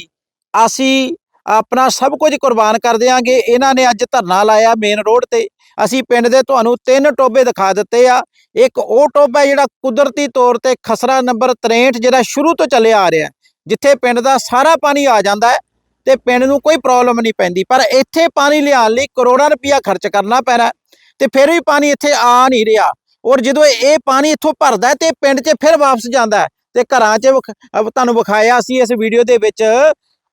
ਅਸੀਂ ਆਪਣਾ ਸਭ ਕੁਝ ਕੁਰਬਾਨ ਕਰ ਦਿਆਂਗੇ। ਇਹਨਾਂ ਨੇ ਅੱਜ ਧਰਨਾ ਲਾਇਆ ਮੇਨ ਰੋਡ ਤੇ। ਅਸੀਂ ਪਿੰਡ ਦੇ ਤੁਹਾਨੂੰ ਤਿੰਨ ਟੋਬੇ ਦਿਖਾ ਦਿੱਤੇ ਆ। ਇੱਕ ਉਹ ਟੋਬਾ ਜਿਹੜਾ ਕੁਦਰਤੀ ਤੌਰ ਤੇ ਖਸਰਾ ਨੰਬਰ 63 ਜਿਹੜਾ ਸ਼ੁਰੂ ਤੋਂ ਚੱਲਿਆ ਆ ਰਿਹਾ ਜਿੱਥੇ ਪਿੰਡ ਦਾ ਸਾਰਾ ਪਾਣੀ ਆ ਜਾਂਦਾ ਹੈ ਤੇ ਪਿੰਡ ਨੂੰ ਕੋਈ ਪ੍ਰੋਬਲਮ ਨਹੀਂ ਪੈਂਦੀ। ਪਰ ਇੱਥੇ ਪਾਣੀ ਲਿਆਉਣ ਲਈ ਕਰੋੜਾਂ ਰੁਪਇਆ ਖਰਚ ਕਰਨਾ ਪੈਣਾ ਹੈ ਤੇ ਫਿਰ ਵੀ ਪਾਣੀ ਇੱਥੇ ਆ ਨਹੀਂ ਰਿਹਾ। ਔਰ ਜਦੋਂ ਇਹ ਪਾਣੀ ਇੱਥੋਂ ਭਰਦਾ ਹੈ ਤੇ ਪਿੰਡ 'ਚ ਫਿਰ ਵਾਪਸ ਜਾਂਦਾ ਤੇ ਘਰਾਂ 'ਚ ਤੁਹਾਨੂੰ ਵਿਖਾਇਆ ਸੀ ਇਸ ਵੀਡੀਓ ਦੇ ਵਿੱਚ,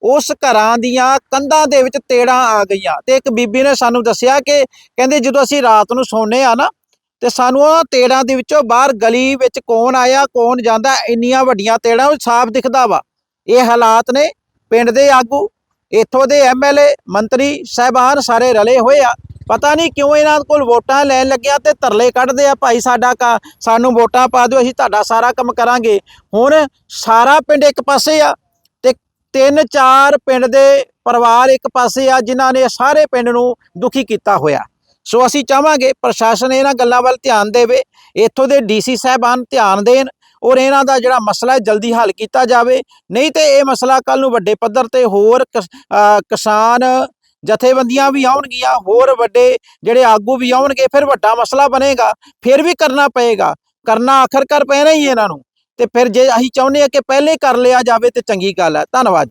ਉਸ ਘਰਾਂ ਦੀਆਂ ਕੰਧਾਂ ਦੇ ਵਿੱਚ ਤੇੜਾਂ ਆ ਗਈਆਂ। ਤੇ ਇੱਕ ਬੀਬੀ ਨੇ ਸਾਨੂੰ ਦੱਸਿਆ ਕਿ ਕਹਿੰਦੇ ਜਦੋਂ ਅਸੀਂ ਰਾਤ ਨੂੰ ਸੌਂਦੇ ਆ ਨਾ, ਤੇ ਸਾਨੂੰ ਉਹ ਤੇੜਾਂ ਦੇ ਵਿੱਚੋਂ ਬਾਹਰ ਗਲੀ ਵਿੱਚ ਕੌਣ ਆਇਆ, ਕੌਣ ਜਾਂਦਾ, ਇੰਨੀਆਂ ਵੱਡੀਆਂ ਤੇੜਾਂ ਉਹ ਸਾਫ਼ ਦਿਖਦਾ ਵਾ। ਇਹ ਹਾਲਾਤ ਨੇ ਪਿੰਡ ਦੇ ਆਗੂ, ਇੱਥੋਂ ਦੇ ਐਮਐਲਏ ਮੰਤਰੀ, ਸਹਿਬਾਨ ਸਾਰੇ ਰਲੇ ਹੋਏ ਆ। ਪਤਾ ਨਹੀਂ ਕਿਉਂ ਇਹਨਾਂ ਕੋਲ ਵੋਟਾਂ ਲੈਣ ਲੱਗਿਆ ਤੇ ਤਰਲੇ ਕੱਢਦੇ ਆ ਭਾਈ ਸਾਡਾ ਕਾ ਸਾਨੂੰ ਵੋਟਾਂ ਪਾ ਦਿਓ, ਅਸੀਂ ਤੁਹਾਡਾ ਸਾਰਾ ਕੰਮ ਕਰਾਂਗੇ। ਹੁਣ ਸਾਰਾ ਪਿੰਡ ਇੱਕ ਪਾਸੇ ਆ ਤੇ ਤਿੰਨ ਚਾਰ ਪਿੰਡ ਦੇ ਪਰਿਵਾਰ ਇੱਕ ਪਾਸੇ ਆ ਜਿਨ੍ਹਾਂ ਨੇ ਸਾਰੇ ਪਿੰਡ ਨੂੰ ਦੁਖੀ ਕੀਤਾ ਹੋਇਆ। ਸੋ ਅਸੀਂ ਚਾਹਾਂਗੇ ਪ੍ਰਸ਼ਾਸਨ ਇਹਨਾਂ ਗੱਲਾਂ ਵੱਲ ਧਿਆਨ ਦੇਵੇ, ਇੱਥੋਂ ਦੇ ਡੀਸੀ ਸਾਹਿਬਾਨ ਧਿਆਨ ਦੇਣ ਔਰ ਇਹਨਾਂ ਦਾ ਜਿਹੜਾ ਮਸਲਾ ਹੈ ਜਲਦੀ ਹੱਲ ਕੀਤਾ ਜਾਵੇ। ਨਹੀਂ ਤੇ ਇਹ ਮਸਲਾ ਕੱਲ ਨੂੰ ਵੱਡੇ ਪੱਧਰ ਤੇ ਹੋਰ ਕਿਸ- ਕਿਸਾਨ ਜਥੇਬੰਦੀਆਂ ਵੀ ਆਉਣਗੀਆਂ, ਹੋਰ ਵੱਡੇ ਜਿਹੜੇ ਆਗੂ ਵੀ ਆਉਣਗੇ, ਫਿਰ ਵੱਡਾ ਮਸਲਾ ਬਣੇਗਾ, ਫਿਰ ਵੀ ਕਰਨਾ ਪਏਗਾ। ਕਰਨਾ ਆਖਰਕਾਰ ਪੈਣਾ ਹੀ ਇਹਨਾਂ ਨੂੰ। ਤੇ ਫਿਰ ਜੇ ਅਸੀਂ ਚਾਹੁੰਦੇ ਹਾਂ ਕਿ ਪਹਿਲੇ ਕਰ ਲਿਆ ਜਾਵੇ ਤੇ ਚੰਗੀ ਗੱਲ ਹੈ। ਧੰਨਵਾਦ ਜੀ।